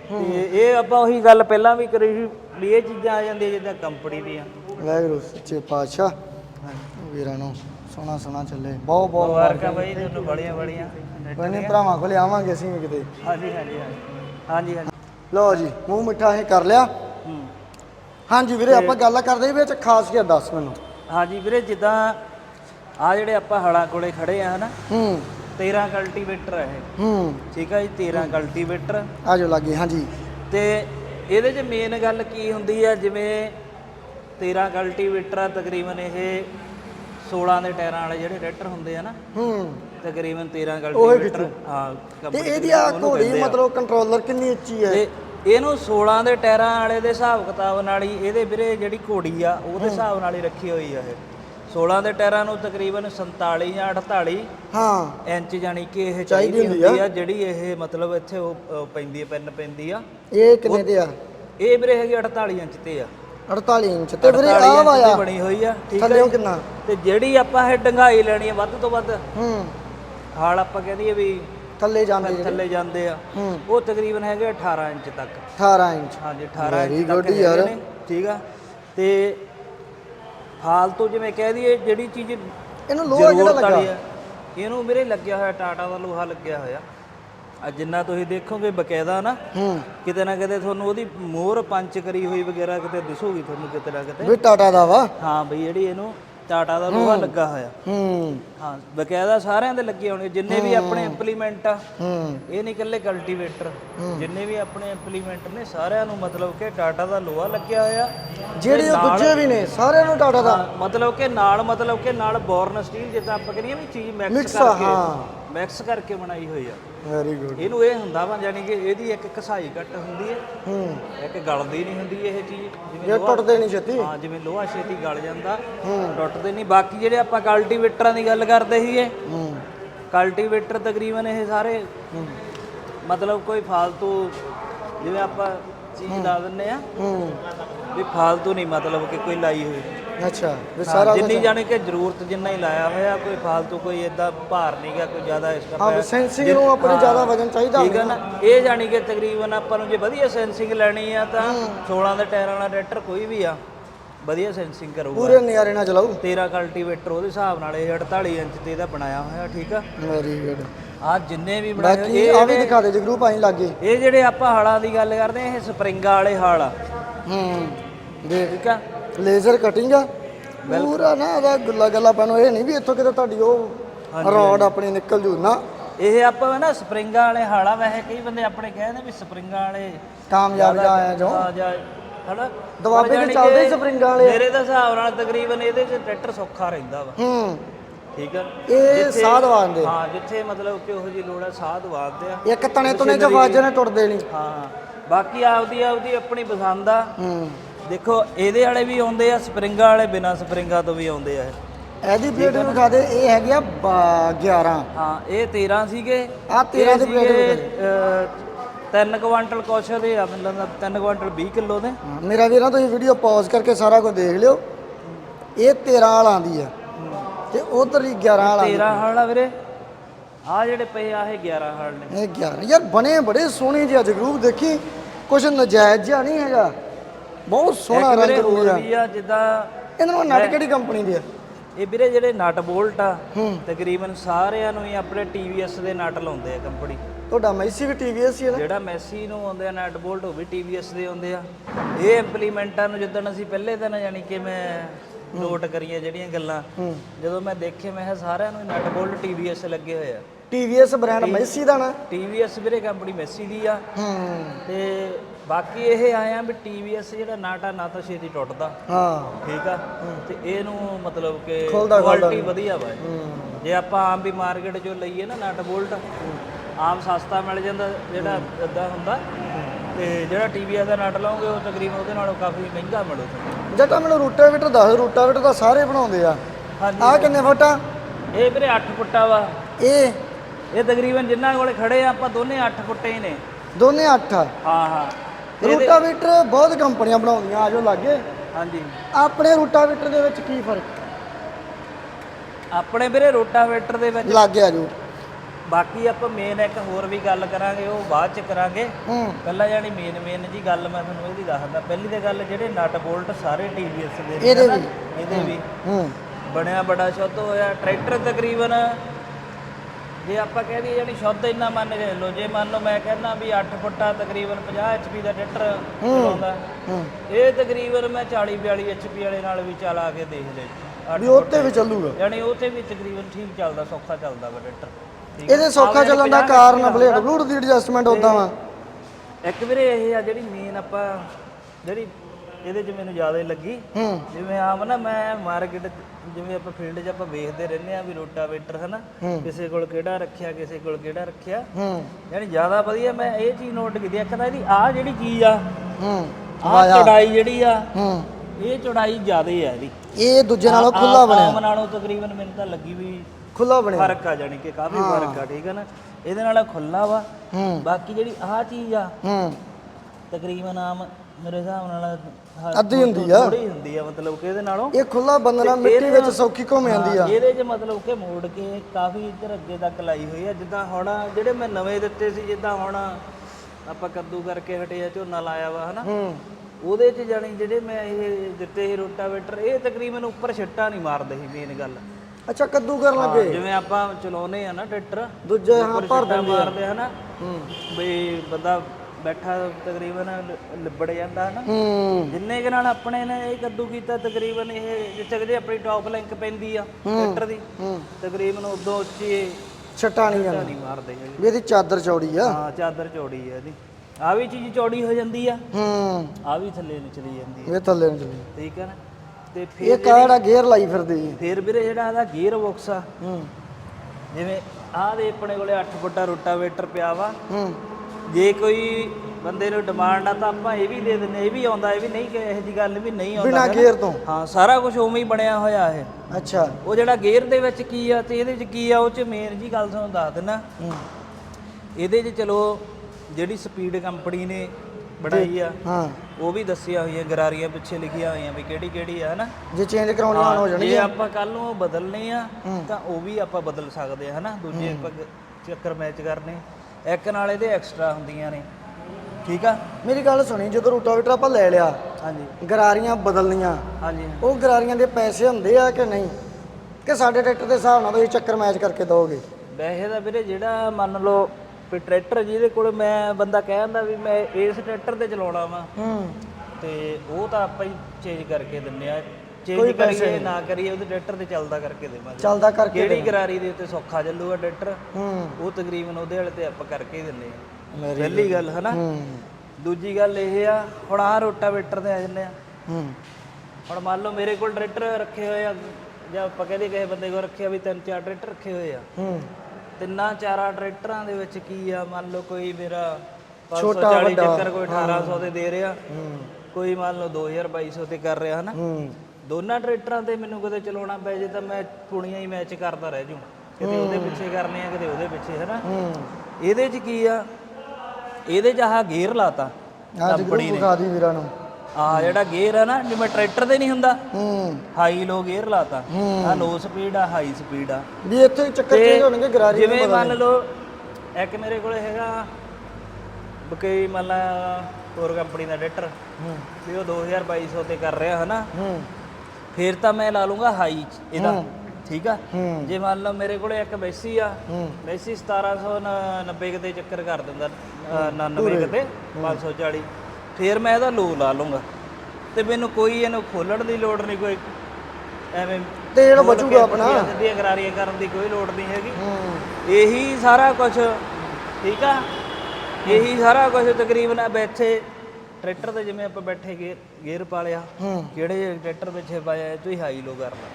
ਤੇ ਇਹ ਆਪਾਂ ਉਹੀ ਗੱਲ ਪਹਿਲਾਂ ਵੀ ਕਰੀ ਸੀ ਵੀ ਇਹ ਚੀਜ਼ਾਂ ਆ ਜਾਂਦੀਆਂ ਜਿੱਦਾਂ ਕੰਪਨੀ ਦੀਆਂ। ਵਾਹਿਗੁਰੂ ਸੱਚੇ ਪਾਤਸ਼ਾਹ। ਵੀਰਾਂ ਨੂੰ ਸੋਹਣਾ ਸੋਹਣਾ ਚੱਲੇ। ਬਹੁਤ ਬਹੁਤ ਮੁਬਾਰਕਾਂ ਬਾਈ ਤੁਹਾਨੂੰ ਬੜੀਆਂ ਬੜੀਆਂ। ਕੋਈ ਨਹੀਂ ਭਰਾਵਾਂ ਕੋਲੇ ਆਵਾਂਗੇ ਅਸੀਂ ਵੀ ਕਿਤੇ। ਹਾਂਜੀ ਹਾਂਜੀ ਹਾਂਜੀ। ਹਾਂਜੀ ਹਾਂਜੀ। ਲਓ ਜੀ ਮੂੰਹ ਮਿੱਠਾ ਇਹ ਕਰ ਲਿਆ। ਹੂੰ। ਹਾਂਜੀ ਵੀਰੇ ਆਪਾਂ ਗੱਲ ਕਰਦੇ ਸੀ ਵਿੱਚ ਖਾਸੀਅਤ ਦੱਸ ਮੈਨੂੰ। ਹਾਂਜੀ ਵੀਰੇ ਜਿੱਦਾਂ ਆ ਜਿਹੜੇ ਆਪਾਂ ਹਲਾਂ ਕੋਲੇ ਖੜੇ ਆ ਹਨਾ? ਹੂੰ। 13 ਕਲਟੀਵੇਟਰ ਆ ਇਹ। ਹੂੰ। ਠੀਕ ਆ ਜੀ 13 ਕਲਟੀਵੇਟਰ ਆਜੋ ਲੱਗੇ ਹਾਂਜੀ। ਤੇ ਇਹਦੇ 'ਚ ਮੇਨ ਗੱਲ ਕੀ ਹੁੰਦੀ ਆ? ਜਿਵੇਂ 13 ਕਲਟੀਵੇਟਰ ਆ ਤਕਰੀਬਨ ਇਹ 16 ਦੇ ਟਾਇਰਾਂ ਵਾਲੇ ਜਿਹੜੇ ਟਰੈਕਟਰ ਹੁੰਦੇ ਆ ਨਾ ਹੂੰ। ਤਕਰੀਬਨ 13 ਕਲਟੀਵੇਟਰ ਹਾਂ ਤੇ ਇਹਦੀ ਆ ਘੋੜੀ ਮਤਲਬ ਕੰਟਰੋਲਰ ਕਿੰਨੀ ਉੱਚੀ ਹੈ? ਤੇ ਇਹਨੂੰ 16 ਦੇ ਟਾਇਰਾਂ ਵਾਲੇ ਦੇ ਹਿਸਾਬ ਕਿਤਾਬ ਨਾਲ ਹੀ ਇਹਦੇ ਵੀਰੇ ਜਿਹੜੀ ਘੋੜੀ ਆ ਉਹਦੇ ਹਿਸਾਬ ਨਾਲ ਹੀ ਰੱਖੀ ਹੋਈ ਆ ਇਹ। 16 ਦੇ ਟਾਇਰਾਂ ਨੂੰ ਤਕਰੀਬਨ 47 ਜਾਂ 48 ਹਾਂ। ਇੰਚ ਜਾਣੀ ਕਿ ਇਹ ਚਾਹੀਦੀ ਹੁੰਦੀ ਆ। ਜਿਹੜੀ ਇਹ ਮਤਲਬ ਇੱਥੇ ਉਹ ਪੈਂਦੀ ਹੈ ਪੈਨ ਪੈਂਦੀ ਆ। ਇਹ ਕਿੰਨੇ ਦੇ ਆ? ਇਹ ਵੀਰੇ ਹੈਗੀ 48 ਇੰਚ ਤੇ ਆ। 48 ਇੰਚ ਤੇ ਵੀਰੇ 48 ਆ ਇੰਚ ਵਾਇਆ ਬਣੀ ਹੋਈ ਆ ਠੀਕ ਥੱਲੇ ਹੈ ਕਿੰਨਾ? ਤੇ ਜਿਹੜੀ ਆਪਾਂ ਇਹ ਡੰਗਾਈ ਲੈਣੀ ਆ ਵੱਧ ਤੋਂ ਵੱਧ। ਹੂੰ। ਹਾਲ ਆਪਾਂ ਕਹਿੰਦੇ ਵੀ ਥੱਲੇ ਜਾਂਦੇ ਥੱਲੇ ਜਾਂਦੇ ਆ। ਹੂੰ। ਉਹ ਤਕਰੀਬਨ ਹੈਗੇ 18 ਇੰਚ ਤੱਕ। 18 ਇੰਚ। ਹਾਂਜੀ 18 Very ਇੰਚ ਤੱਕ ਠੀਕ ਆ? ਤੇ ਫਾਲਤੂ ਜਿਵੇਂ ਕਹਿ ਦਈਏ ਜਿਹੜੀ ਚੀਜ਼ ਇਹਨੂੰ ਲੋਹਾ ਜਿਹੜਾ ਜ਼ਰੂਰਤ ਵਾਲੀ ਲੱਗਾ ਆ ਇਹਨੂੰ ਮੇਰੇ ਲੱਗਿਆ ਹੋਇਆ ਟਾਟਾ ਦਾ ਲੋਹਾ ਲੱਗਿਆ ਹੋਇਆ। ਆ ਜਿੰਨਾ ਤੁਸੀਂ ਦੇਖੋਗੇ ਬਕਾਇਦਾ ਨਾ ਹੂੰ। ਕਿਤੇ ਨਾ ਕਿਤੇ ਤੁਹਾਨੂੰ ਉਹਦੀ ਮੋਹਰ ਪੰਚ ਕਰੀ ਹੋਈ ਵਗੈਰਾ ਕਿਤੇ ਦਿਸੂਗੀ ਤੁਹਾਨੂੰ ਕਿਤੇ ਨਾ ਕਿਤੇ। ਵੀ ਟਾਟਾ ਦਾ ਵਾ? ਹਾਂ ਬਈ ਜਿਹੜੀ ਇਹਨੂੰ ਟਾਟਾ ਦਾ ਲੋਹਾ ਲੱਗਾ ਹੋਇਆ। ਹੂੰ। ਹਾਂ ਬਕਾਇਦਾ ਸਾਰਿਆਂ ਦੇ ਲੱਗੇ ਹੋਣੇ ਜਿੰਨੇ ਵੀ ਆਪਣੇ ਇੰਪਲੀਮੈਂਟ ਆ ਹੂੰ। ਇਹ ਨਹੀਂ ਇਕੱਲੇ ਕਲਟੀਵੇਟਰ ਜਿੰਨੇ ਵੀ ਆਪਣੇ ਇੰਪਲੀਮੈਂਟ ਨੇ ਸਾਰਿਆਂ ਨੂੰ ਮਤਲਬ ਕਿ ਟਾਟਾ ਦਾ ਲੋਹਾ ਲੱਗਿਆ ਹੋਇਆ। ਜਿਹੜੇ ਉਹ ਦੂਜੇ ਵੀ ਨੇ ਸਾਰਿਆਂ ਨੂੰ ਟਾਟਾ ਦਾ। ਮਤਲਬ ਕਿ ਨਾਲ ਮਤਲਬ ਕਿ ਨਾਲ ਬੋਰਨ ਸਟੀਲ ਜਿੱਦਾਂ ਆਪਾਂ ਕਹਿੰਦੇ ਆ ਵੀ ਚੀਜ਼ ਮਿਕਸ ਮਿਕਸ ਕਰਕੇ ਹਾਂ। ਮਿਕਸ ਕਰਕੇ ਬਣਾਈ ਹੋਈ ਆ। ਵੈਰੀ ਗੁੱਡ ਇਹਨੂੰ ਇਹ ਹੁੰਦਾ ਵਾ ਯਾਨੀ ਕਿ ਇਹਦੀ ਇੱਕ ਕਸਾਈ ਕੱਟ ਹੁੰਦੀ ਹੈ ਹੂੰ। ਇੱਕ ਗਲਦੀ ਨਹੀਂ ਹੁੰਦੀ ਇਹ ਚੀਜ਼। ਜਿਵੇਂ ਇਹ ਟੁੱਟਦੇ ਨਹੀਂ ਛੇਤੀ। ਹਾਂ ਜਿਵੇਂ ਲੋਹਾ ਛੇਤੀ ਗਲ ਜਾਂਦਾ। ਹੂੰ। ਟੁੱਟਦੇ ਨਹੀਂ। ਬਾਕੀ ਜਿਹੜੇ ਆਪਾਂ ਕਲਟੀਵੇਟਰਾਂ ਦੀ ਗੱਲ ਕਰਦੇ ਸੀਗੇ। ਹੂੰ। ਕਲਟੀਵੇਟਰ ਤਕਰੀਬਨ ਇਹ ਸਾਰੇ ਮਤਲਬ ਕੋਈ ਫਾਲਤੂ ਜਿਵੇਂ ਆਪਾਂ ਚੀਜ਼ ਲਾ ਦਿੰਨੇ ਆ। ਹੂੰ। ਵੀ ਫਾਲਤੂ ਨਹੀਂ ਮਤਲਬ ਕਿ ਕੋਈ ਲਾਈ ਹੋਈ। ਅੱਛਾ ਵੀ ਹਾਂ, ਸਾਰਾ ਜਿੰਨੀ ਜਾਣੀ ਕਿ ਜ਼ਰੂਰਤ ਜਿੰਨਾ ਹੀ ਲਾਇਆ ਹੋਇਆ ਕੋਈ ਫਾਲਤੂ ਕੋਈ ਇਦਾਂ ਭਾਰ ਨਹੀਂਗਾ ਕੋਈ ਜ਼ਿਆਦਾ ਇਸ ਹਾਂ ਵੀ ਸੈਂਸਿੰਗ ਨੂੰ ਆਪਣੇ ਜ਼ਿਆਦਾ ਵਜਨ ਚਾਹੀਦਾ ਠੀਕ ਹੈ ਨਾ? ਇਹ ਜਾਣੀ ਕਿ ਤਕਰੀਬਨ ਆਪਾਂ ਨੂੰ ਜੇ ਵਧੀਆ ਸੈਂਸਿੰਗ ਲੈਣੀ ਆ ਤਾਂ 16 ਦੇ ਟਾਇਰਾਂ ਵਾਲਾ ਟਰੈਕਟਰ ਕੋਈ ਵੀ ਆ ਵਧੀਆ ਸੈਂਸਿੰਗ ਕਰੂਗਾ। ਪੂਰੇ ਨਿਆਰੇ ਨਾਲ ਚਲਾਉ 13 ਕਲਟੀਵੇਟਰ ਉਹਦੇ ਹਿਸਾਬ ਨਾਲ ਇਹ 48 ਇੰਚ ਤੇ ਇਹਦਾ ਬਣਾਇਆ ਹੋਇਆ ਠੀਕ ਆ? ਵੈਰੀ ਗੁੱਡ ਆ ਜਿੰਨੇ ਵੀ ਬਣਾਏ ਹੋਏ ਬਾਕੀ ਆ ਵੀ ਦਿਖਾ ਦੇ ਜਗਰੂਪ ਆਈ ਲੱਗੇ। ਇਹ ਜਿਹੜੇ ਆਪਾਂ ਹਾਲਾਂ ਦੀ ਗੱਲ ਕਰਦੇ ਆ ਇਹ ਸਪਰਿੰਗਾਂ ਵਾਲੇ ਹਾਲ ਆ। ਹੂੰ ਦੇਖ। ਠੀਕ ਆ? ਲੇਜ਼ਰ ਕਟਿੰਗ ਆ। ਪੂਰਾ ਨਾ ਉਹਦਾ ਗੁੱਲਾ ਗੱਲਾ ਪੈਨੋ ਇਹ ਨਹੀਂ ਵੀ ਇੱਥੋਂ ਕਿਤੇ ਤੁਹਾਡੀ ਉਹ ਰੋਡ ਆਪਣੀ ਨਿਕਲ ਜੂ ਨਾ। ਇਹ ਆਪਾਂ ਨਾ ਸਪਰਿੰਗਾਂ ਵਾਲੇ ਹਾਲਾ ਵੈਸੇ ਕਈ ਬੰਦੇ ਆਪਣੇ ਕਹਿੰਦੇ ਵੀ ਸਪਰਿੰਗਾਂ ਵਾਲੇ ਕਾਮਯਾਬ ਜਾ ਆਇਆ ਜੋ ਪਰ ਤੇ ਜਾਣੀ ਚੱਲਦੇ ਸਪਰਿੰਗਾਂ ਵਾਲੇ ਮੇਰੇ ਦਾ ਹਿਸਾਬ ਨਾਲ ਤਕਰੀਬਨ ਇਹਦੇ 'ਚ ਟਰੈਕਟਰ ਸੌਖਾ ਰਹਿੰਦਾ ਵਾ। ਹੂੰ। ਠੀਕ ਆ? ਇਹ ਸਾਧ ਵਾਂਦੇ ਹਾਂ ਜਿੱਥੇ ਮਤਲਬ ਕਿ ਉਹੋ ਜੀ ਲੋੜ ਹੈ ਸਾਧ ਵਾਦਦੇ ਆ। ਇੱਕ ਤਣੇ ਤੁਨੇ ਚ ਵਾਜੇ ਟੁੱਟਦੇ ਨਹੀਂ ਹਾਂ। ਬਾਕੀ ਆਪਦੀ ਆਪਦੀ ਆਪਣੀ ਪਸੰਦ ਆ। ਹੂੰ। ਦੇਖੋ ਇਹਦੇ ਵਾਲੇ ਵੀ ਆਉਂਦੇ ਆ ਸਪਰਿੰਗਾਂ ਵਾਲੇ ਬਿਨਾ ਸਪਰਿੰਗਾਂ ਤੋਂ ਵੀ ਆਉਂਦੇ ਆ ਇਹ। ਇਹਦੀ ਪਲੇਟ ਨੂੰ? ਖਾ ਦੇ ਇਹ ਹੈਗੀ ਆ 11 ਹਾਂ ਇਹ 13 ਸੀਗੇ। ਆਹ 13 ਦੀ ਪਲੇਟ ਤਿੰਨ ਕੁਆਂਟਲ ਕੁਛ ਦੇ ਆ ਮੈਨੂੰ ਲੱਗਦਾ 3 ਕੁਆਂਟਲ 20 ਕਿਲੋ ਦੇ। ਮੇਰਾ ਵੀਰਾਂ ਤੁਸੀਂ ਵੀਡੀਓ ਪਾਜ਼ ਕਰਕੇ ਸਾਰਾ ਕੁਝ ਦੇਖ ਲਿਓ। ਇਹ 13 ਵਾਲ ਆਂਦੀ ਆ। ਤੇ ਉਧਰ ਹੀ 11 ਵਾਲ ਆਂਦੀ 13 ਹਲ ਆ ਵੀਰੇ। ਆ ਜਿਹੜੇ ਪਏ ਆ ਇਹ 11 ਹਲ ਨੇ। ਇਹ 11 ਯਾਰ ਬਣੇ ਬੜੇ ਸੋਹਣੇ ਜਿਹੇ ਜਗਰੂਪ ਦੇਖੀ। ਕੁਛ ਨਜਾਇਜ਼ ਜਿਹਾ ਨਹੀਂ ਹੈਗਾ। ਬਹੁਤ ਸੋਹਣਾ ਇੱਕ ਰੰਗ ਰੂਪ ਹੋਰ ਵੀ ਆ ਜਿੱਦਾਂ ਇਹਨਾਂ ਨੂੰ ਨਟ ਕਿਹੜੀ ਕੰਪਨੀ ਦੇ ਆ? ਇਹ ਵੀਰੇ ਜਿਹੜੇ ਨਟ ਬੋਲਟ ਆ। ਤਕਰੀਬਨ ਸਾਰਿਆਂ ਨੂੰ ਹੀ ਆਪਣੇ TVS ਦੇ ਨਟ ਲਾਉਂਦੇ ਆ ਕੰਪਨੀ। ਤੁਹਾਡਾ ਮੈਸੀ ਵੀ ਟੀਵੀਐਸ ਹੀ ਹੈ ਨਾ? ਜਿਹੜਾ ਮੈਸੀ ਨੂੰ ਆਉਂਦੇ ਆ ਨਟ ਬੋਲਟ ਉਹ ਵੀ TVS ਦੇ ਆਉਂਦੇ ਆ। ਇਹ ਇੰਪਲੀਮੈਂਟਾਂ ਨੂੰ ਜਿੱਦਣ ਅਸੀਂ ਪਹਿਲੇ ਦਿਨ ਯਾਨੀ ਕਿ ਮੈਂ ਨੋਟ ਕਰੀਆਂ ਜਿਹੜੀਆਂ ਗੱਲਾਂ ਜਦੋਂ ਮੈਂ ਦੇਖੇ ਮੈਂ ਕਿਹਾ ਸਾਰਿਆਂ ਨੂੰ ਨਟ ਬੋਲਟ TVS ਲੱਗੇ ਹੋਏ ਆ। ਟੀਵੀਐਸ ਬ੍ਰਾਂਡ ਮੈਸੀ ਦਾ ਨਾ। TVS ਵੀਰੇ ਕੰਪਨੀ ਮੈਸੀ ਦੀ ਆ। ਹੂੰ। ਤੇ ਬਾਕੀ ਇਹ ਆਇਆ ਵੀ TVS ਜਿਹੜਾ ਨਟ ਆ ਨਾ ਤਾਂ ਛੇਤੀ ਟੁੱਟਦਾ। ਹਾਂ। ਠੀਕ ਆ? ਤੇ ਇਹਨੂੰ ਮਤਲਬ ਕਿ ਖੁੱਲਦਾ- ਖੁੱਲਦਾ ਕੁਆਲਿਟੀ ਵਧੀਆ ਵਾ ਇਹ। ਹੂੰ। ਜੇ ਆਪਾਂ ਆਮ ਵੀ ਮਾਰਕੀਟ ਚੋਂ ਲਈਏ ਨਾ ਨਟ ਬੋਲਟ ਆਮ ਸਸਤਾ ਮਿਲ ਜਾਂਦਾ ਜਿਹੜਾ ਇਦਾਂ ਹੁੰਦਾ। ਤੇ ਜਿਹੜਾ TVS ਦਾ ਨਟ ਲਾਉਂਗੇ ਉਹ ਤਕਰੀਬਨ ਉਹਦੇ ਨਾਲੋਂ ਕਾਫੀ ਮਹਿੰਗਾ ਮਿਲੂ ਤੁਹਾਨੂੰ। ਜੱਟਾ ਮੈਨੂੰ ਰੂਟਾਵੇਟਰ ਦੱਸ ਰੂਟਾਵੇਟਰ ਤਾਂ ਸਾਰੇ ਬਣਾਉਂਦੇ ਆ। ਹਾਂਜੀ। ਆਹ ਕਿੰਨੇ ਫੁੱਟ ਆ? ਇਹ ਵੀਰੇ 8 ਫੁੱਟਾ ਵਾ। ਇਹ ਇਹ ਤਕਰੀਬਨ ਜਿੰਨਾਂ ਕੋਲੇ ਖੜੇ ਆ ਆਪਾਂ ਦੋਨੇ 8 ਫੁੱਟੇ ਹੀ ਨੇ। ਦੋਨੇ 8 ਆ। ਹਾਂ ਹਾਂ। ਰੂਟਾਵੇਟਰ ਬਹੁਤ ਕੰਪਨੀਆਂ ਬਣਾਉਂਦੀਆਂ ਆਜੋ ਲਾਗੇ। ਹਾਂਜੀ। ਆਪਣੇ ਰੂਟਾਵੇਟਰ ਦੇ ਵਿੱਚ ਕੀ ਫ਼ਰਕ? ਆਪਣੇ ਵੀਰੇ ਰੋਟਾਵੇਟਰ ਦੇ ਵਿੱਚ ਲਾਗੇ ਆਜੋ। ਬਾਕੀ ਆਪਾਂ ਮੇਨ ਇੱਕ ਹੋਰ ਵੀ ਗੱਲ ਕਰਾਂਗੇ ਉਹ ਬਾਅਦ ਚ ਕਰਾਂਗੇ। ਹੂੰ। ਪਹਿਲਾਂ ਜਾਨੀ ਮੇਨ ਮੇਨ ਜੀ ਗੱਲ ਮੈਂ ਤੁਹਾਨੂੰ ਇਹਦੀ ਦੱਸਦਾ। ਪਹਿਲੀ ਤੇ ਗੱਲ ਜਿਹੜੇ ਨਟ ਬੋਲਟ ਸਾਰੇ TVS ਦੇ ਨੇ ਇਹਦੇ ਨਾ, ਵੀ। ਇਹਦੇ ਵੀ। ਹੂੰ। ਬਣਿਆ ਬੜਾ ਸ਼ੁੱਧ ਹੋਇਆ। ਟਰੈਕਟਰ ਤਕਰੀਬਨ ਜੇ ਆਪਾਂ ਕਹਿ ਦਈਏ ਜਾਨੀ ਸ਼ੁੱਧ ਇੰਨਾ ਮੰਨ ਕੇ ਲੋ ਜੇ ਮੰਨ ਲਓ ਮੈਂ ਕਹਿੰਦਾ ਵੀ 8 ਫੁੱਟਾ ਤਕਰੀਬਨ 50 HP ਦਾ ਟਰੈਕਟਰ ਚਲਾਉਂਦਾ ਇਹ ਤਕਰੀਬਨ ਮੈਂ 40 42 HP ਵਾਲੇ ਨਾਲ ਵੀ ਚਲਾ ਕੇ ਦੇਖ ਲਏ ਵੀ ਉੱਤੇ ਵੀ ਚੱਲੂਗਾ। ਯਾਨੀ ਉਹ ਤੇ ਵੀ ਤਕਰੀਬਨ ਠੀਕ ਚੱਲਦਾ ਸੌਖਾ ਚੱਲਦਾ ਵਾ ਟਰੈਕਟਰ। ਇਹਦੇ ਸੌਖਾ ਚੱਲਣ ਦਾ ਕਾਰਨ ਬਲੇਡ ਬਲੂਡ ਦੀ ਐਡਜਸਟਮੈਂਟ ਉਦਾਂ ਵਾ। ਇੱਕ ਵੀਰੇ ਇਹ ਆ ਜਿਹੜੀ ਮੇਨ ਆਪਾਂ ਜਿਹੜੀ ਇਹਦੇ 'ਚ ਮੈਨੂੰ ਜ਼ਿਆਦਾ ਲੱਗੀ। ਜਿਵੇਂ ਆਮ ਨਾ ਮੈਂ ਮਾਰਕੀਟ ਜਿਵੇਂ ਆਪਾਂ ਫੀਲਡ 'ਚ ਆਪਾਂ ਵੇਖਦੇ ਰਹਿੰਦੇ ਆ ਵੀ ਰੋਟਾਵੇਟਰ ਹਨਾ ਕਿਸੇ ਕੋਲ ਕਿਹੜਾ ਰੱਖਿਆ ਕਿਸੇ ਕੋਲ ਕਿਹੜਾ ਰੱਖਿਆ। ਹੂੰ। ਯਾਨੀ ਜ਼ਿਆਦਾ ਵਧੀਆ ਮੈਂ ਇਹ ਚੀਜ਼ ਨੋਟ ਕੀਤੀ ਇੱਕ ਤਾਂ ਇਹਦੀ ਆ ਜਿਹੜੀ ਚੀਜ਼ ਆ ਹੂੰ। ਆ ਚੌੜਾਈ ਜਿਹੜੀ ਆ ਹੂੰ। ਇਹ ਚੌੜਾਈ ਜ਼ਿਆਦਾ ਆ ਇਹਦੀ। ਇਹ ਦੂਜੇ ਨਾਲੋਂ ਖੁੱਲਾ ਬਣਿਆ। ਆਮ ਨਾਲੋਂ ਤਕਰੀਬਨ ਮੈਨੂੰ ਤਾਂ ਲੱਗੀ ਵੀ ਖੁੱਲਾ ਬਣਿਆ। ਫ਼ਰਕ ਆ ਜਾਣੀ ਕਿ ਕਾਫੀ ਫ਼ਰਕ ਆ ਠੀਕ ਹੈ ਨਾ? ਇਹਦੇ ਨਾਲ ਖੁੱਲਾ ਵਾ। ਹੂੰ। ਬਾਕੀ ਜਿਹੜੀ ਆਹ ਚੀਜ਼ ਆ ਹੂੰ। ਤਕਰੀਬਨ ਆਮ ਮੇਰੇ ਹਿਸਾਬ ਨਾਲ ਅੱਧੀ ਹੁੰਦੀ ਆ। ਥੋੜੀ ਹੁੰਦੀ ਆ ਮਤਲਬ ਕਿ ਇਹਦੇ ਨਾਲੋਂ ਇਹ ਖੁੱਲਾ ਬੰਦਨਾ ਮਿੱਟੀ ਵਿੱਚ ਸੌਖੀ ਘੁੰਮ ਜਾਂਦੀ ਆ। ਹਾਂ, ਇਹਦੇ 'ਚ ਮਤਲਬ ਕਿ ਮੋੜ ਕੇ ਕਾਫੀ ਇੱਧਰ ਅੱਗੇ ਤੱਕ ਲਾਈ ਹੋਈ ਆ। ਜਿੱਦਾਂ ਹੁਣ ਜਿਹੜੇ ਮੈਂ ਨਵੇਂ ਦਿੱਤੇ ਸੀ ਜਿੱਦਾਂ ਹੁਣ ਆਪਾਂ ਕੱਦੂ ਕਰਕੇ ਹਟੇ ਆ ਝੋਨਾ ਲਾਇਆ ਵਾ ਹਨਾ? ਹੂੰ। ਉਹਦੇ 'ਚ ਜਾਣੀ ਜਿਹੜੇ ਮੈਂ ਇਹ ਦਿੱਤੇ ਸੀ ਰੋਟਾਵੇਟਰ ਇਹ ਤਕਰੀਬਨ ਉੱਪਰ ਛਿੱਟਾ ਨਹੀਂ ਮਾਰਦੇ ਸੀ ਮੇਨ ਗੱਲ। ਅੱਛਾ ਕੱਦੂ ਕਰਨ ਲੱਗੇ? ਜਿਵੇਂ ਆਪਾਂ ਚਲਾਉਨੇ ਆ ਨਾ ਟਰੈਕਟਰ ਦੂਜੇ ਹਾਂ ਭਰ ਮਾਰਦੇ ਆ ਨਾ ਹੂੰ। ਬਈ ਬੰਦਾ ਬੈਠਾ ਤਕਰੀਬਨ ਲ- ਲਿਬੜ ਜਾਂਦਾ ਹਨਾ। ਹੂੰ। ਜਿੰਨੇ ਕੁ ਨਾਲ ਆਪਣੇ ਨੇ ਇਹ ਕੱਦੂ ਕੀਤਾ ਤਕਰੀਬਨ ਇਹ ਜਿੱਥੇ ਕਿ ਆਪਣੀ ਟੌਪ ਲਿੰਕ ਪੈਂਦੀ ਆ ਟਰੈਕਟਰ ਦੀ। ਹੂੰ। ਤਕਰੀਬਨ ਉਦੋਂ ਉੱਚੀ ਛਟਾ ਨਹੀਂ ਜਾਂਦਾ ਨਹੀਂ ਮਾਰਦੇ ਹੈਗੇ। ਵੀ ਇਹਦੀ ਚਾਦਰ ਚੌੜੀ ਆ। ਹਾਂ ਚਾਦਰ ਚੌੜੀ ਹੈ ਇਹਦੀ। ਆ ਵੀ ਚੀਜ਼ ਚੌੜੀ ਹੋ ਜਾਂਦੀ ਆ। ਹੂੰ। ਆ ਵੀ ਥੱਲੇ ਨੂੰ ਚਲੀ ਜਾਂਦੀ ਹੈ ਇਹ ਥੱਲੇ ਨੂੰ ਚਲੀ ਠੀਕ ਹੈ ਨਾ? ਤੇ ਇਹ ਫਿਰ ਕਾੜਾ ਗੇਅਰ ਲਾਈ ਫਿਰਦੀ ਫਿਰ ਵੀਰੇ ਜਿਹੜਾ ਇਹਦਾ ਗੀਅਰ ਬਾਕਸ ਆ। ਹੂੰ। ਜਿਵੇਂ ਆਹ ਦੇ ਆਪਣੇ ਕੋਲੇ 8 ਫੁੱਟਾ ਰੋਟਾਵੇਟਰ ਪਿਆ ਵਾ। ਹੂੰ। ਜੇ ਕੋਈ ਬੰਦੇ ਨੂੰ ਡਿਮਾਂਡ ਆ ਤਾਂ ਆਪਾਂ ਇਹ ਵੀ ਦੇ ਦਿੰਨੇ ਇਹ ਵੀ ਆਉਂਦਾ ਇਹ ਵੀ ਨਹੀਂ ਕਿ ਇਹੋ ਜੀ ਗੱਲ ਵੀ ਨਹੀਂ ਆਉਂਦਾ ਬਿਨਾ। ਗੇਅਰ ਤੋਂ? ਹਾਂ ਸਾਰਾ ਕੁਝ ਉਵੇਂ ਹੀ ਬਣਿਆ ਹੋਇਆ ਇਹ। ਅੱਛਾ। ਉਹ ਜਿਹੜਾ ਗੇਅਰ ਦੇ ਵਿੱਚ ਕੀ ਆ ਤੇ ਇਹਦੇ ਵਿੱਚ ਕੀ ਆ ਉਹ ਚ ਮੇਨ ਜੀ ਗੱਲ ਤੁਹਾਨੂੰ ਦੱਸ ਦਿੰਨਾ। ਹੂੰ। ਇਹਦੇ 'ਚ ਚਲੋ ਜਿਹੜੀ ਸਪੀਡ ਕੰਪਨੀ ਨੇ ਬਣਾਈ ਆ ਹਾਂ। ਉਹ ਵੀ ਦੱਸਿਆ ਹੋਈਆਂ ਗਰਾਰੀਆਂ ਪਿੱਛੇ ਲਿਖੀਆਂ ਹੋਈਆਂ ਵੀ ਕਿਹੜੀ ਕਿਹੜੀ ਆ ਹਨਾ। ਜੇ ਚੇਂਜ ਕਰਾਉਣੀ ਆਨ ਹੋ ਜੇ ਆਪਾਂ ਕੱਲ ਨੂੰ ਉਹ ਬਦਲਨੇ ਆ ਹੂੰ। ਤਾਂ ਉਹ ਵੀ ਆਪਾਂ ਬਦਲ ਸਕਦੇ ਆ ਹਨਾ। ਦੂਜੇ ਆਪਾਂ ਗ- ਚੱਕਰ ਮੈਚ ਕਰਨੇ। ਇੱਕ ਨਾਲ ਇਹਦੇ ਐਕਸਟਰਾ ਹੁੰਦੀਆਂ ਨੇ। ਠੀਕ ਆ? ਮੇਰੀ ਗੱਲ ਸੁਣੀ ਜਦੋਂ ਰੋਟਾਵੇਟਰ ਆਪਾਂ ਲੈ ਲਿਆ ਹਾਂਜੀ। ਗਰਾਰੀਆਂ ਬਦਲਣੀਆਂ ਹਾਂਜੀ। ਉਹ ਗਰਾਰੀਆਂ ਦੇ ਪੈਸੇ ਹੁੰਦੇ ਆ ਕਿ ਨਹੀਂ? ਕਿ ਸਾਡੇ ਟਰੈਕਟਰ ਦੇ ਹਿਸਾਬ ਨਾਲ ਤੁਸੀਂ ਚੱਕਰ ਮੈਚ ਕਰਕੇ ਦੋਗੇ ਵੈਸੇ ਤਾਂ ਵੀਰੇ ਜਿਹੜਾ ਮੰਨ ਲਓ ਵੀ ਟਰੈਕਟਰ ਜਿਹਦੇ ਕੋਲ ਮੈਂ ਬੰਦਾ ਕਹਿੰਦਾ ਵੀ ਮੈਂ ਇਸ ਟਰੈਕਟਰ ਤੇ ਚਲਾਉਣਾ ਵਾ ਹੂੰ। ਤੇ ਉਹ ਤਾਂ ਆਪਾਂ ਹੀ ਚੇਂਜ ਕਰਕੇ ਦਿੰਨੇ ਆ। ਚੇਂਜ ਕਰੀਏ ਨਾ ਕਰੀਏ ਉਹਦੇ ਟਰੈਕਟਰ ਤੇ ਚੱਲਦਾ ਕਰਕੇ ਦੇਵਾਂਗੇ ਚੱਲਦਾ ਕਰਕੇ ਕਿਹੜੀ ਗਰਾਰੀ ਦੇ ਉੱਤੇ ਸੌਖਾ ਚੱਲੂਗਾ ਟਰੈਕਟਰ ਹੂੰ। ਉਹ ਤਕਰੀਬਨ ਉਹਦੇ ਵਾਲੇ ਤੇ ਆਪਾਂ ਕਰਕੇ ਹੀ ਦਿੰਨੇ ਆ ਮੇਰੀ ਪਹਿਲੀ ਗੱਲ ਹਨਾ? ਹੂੰ ਦੂਜੀ ਗੱਲ ਇਹ ਆ ਹੁਣ ਆਹ ਰੋਟਾਵੇਟਰ ਤੇ ਆ ਜੰਨੇ ਆ ਹੂੰ। ਹੁਣ ਮੰਨ ਲਓ ਮੇਰੇ ਕੋਲ ਟਰੈਕਟਰ ਰੱਖੇ ਹੋਏ ਆ ਜਾਂ ਆਪਾਂ ਕਹਦੇ ਕਿਸੇ ਬੰਦੇ ਕੋਲ ਰੱਖੇ ਆ ਵੀ ਤਿੰਨ ਚਾਰ ਟਰੈਕਟਰ ਰੱਖੇ ਹੋਏ ਆ। ਹੂੰ। ਤਿੰਨਾਂ ਚਾਰਾਂ ਟਰੈਕਟਰਾਂ ਦੇ ਵਿੱਚ ਕੀ ਆ ਮੰਨ ਲਓ ਕੋਈ ਮੇਰਾ ਛੋਟਾ 540 ਵੱਡਾ। ਚੱਕਰ ਕੋਈ 1800 ਦੇ ਦੇ ਰਿਹਾ ਹੂੰ। ਕੋਈ ਮੰਨ ਲਓ 2000 2200 ਤੇ ਕਰ ਰਿਹਾ ਹਨਾ? ਹੂੰ। ਦੋਨਾਂ ਟਰੈਕਟਰਾਂ ਤੇ ਮੈਨੂੰ ਕਦੇ ਚਲਾਉਣਾ ਪੈ ਜੇ ਤਾਂ ਮੈਂ ਪੁਣੀਆਂ ਹੀ ਮੈਚ ਕਰਦਾ ਰਹਿ ਜੂ ਕਿਤੇ ਉਹਦੇ ਪਿੱਛੇ ਕਰਨੇ ਆ ਕਿਤੇ ਉਹਦੇ ਪਿੱਛੇ ਹਨਾ? ਇਹਦੇ 'ਚ ਕੀ ਆ? ਇਹਦੇ 'ਚ ਆਹ ਗੇਅਰ ਲਾਤਾ ਦੀ ਵੀਰਾਂ ਨੂੰ। ਆ ਜਿਹੜਾ ਗੇਅਰ ਆ ਨਾ ਜਿਵੇਂ ਟਰੈਕਟਰ ਤੇ ਨਹੀਂ ਹੁੰਦਾ ਹੂੰ। ਹਾਈ ਲੋ ਗੇਅਰ ਲਾਤਾ। ਆ ਲੋ ਸਪੀਡ ਆ ਹਾਈ ਸਪੀਡ ਆ। ਵੀ ਇੱਥੇ ਚੱਕਰ ਚੇਂਜ ਹੋਣਗੇ ਗਰਾਰੀ ਜਿਵੇਂ ਮੰਨ ਲਓ ਇੱਕ ਮੇਰੇ ਕੋਲ ਹੈਗਾ ਬਕਈ ਮੰਨ ਲਾ ਹੋਰ ਕੰਪਨੀ ਦਾ ਡਿਟਰ ਹੂੰ। ਵੀ ਉਹ 2200 ਤੇ ਕਰ ਰਿਹਾ ਹਨਾ? ਹੂੰ। ਫਿਰ ਤਾਂ ਮੈਂ ਲਾ ਲੂੰਗਾ ਹਾਈ ਇਹਦਾ। ਠੀਕ ਆ? ਜੇ ਮੰਨ ਲਓ ਮੇਰੇ ਕੋਲੇ ਇੱਕ ਮੈਸੀ ਆ ਮੈਸੀ 1790 ਕਿਤੇ ਚੱਕਰ ਕਰ ਦਿੰਦਾ ਅ, 99 ਕਿਤੇ 540 ਫਿਰ ਮੈਂ ਇਹਦਾ ਲੋ ਲਾ ਲੂੰਗਾ ਤੇ ਮੈਨੂੰ ਕੋਈ ਇਹਨੂੰ ਖੋਲਣ ਦੀ ਲੋੜ ਨਹੀਂ ਕੋਈ ਐਵੇਂ ਖੋਲ ਕੇ ਬਚੂਗਾ ਆਪਣਾ। ਪੁੱਠੀਆਂ ਸਿੱਧੀਆਂ ਗਰਾਰੀਆਂ ਕਰਨ ਦੀ ਕੋਈ ਲੋੜ ਨਹੀਂ ਹੈਗੀ। ਇਹੀ ਸਾਰਾ ਕੁਝ ਠੀਕ ਆ? ਇਹੀ ਸਾਰਾ ਕੁਝ ਤਕਰੀਬਨ ਬੈਠੇ। ਟਰੈਕਟਰ ਤੇ ਜਿਵੇਂ ਆਪਾਂ ਬੈਠੇ ਗੇਅਰ ਗੇਅਰ ਪਾ ਲਿਆ ਕਿਹੜੇ ਟਰੈਕਟਰ ਪਿੱਛੇ ਪਾਇਆ ਤੁਸੀਂ ਹਾਈ ਲੋ ਕਰਨਾ।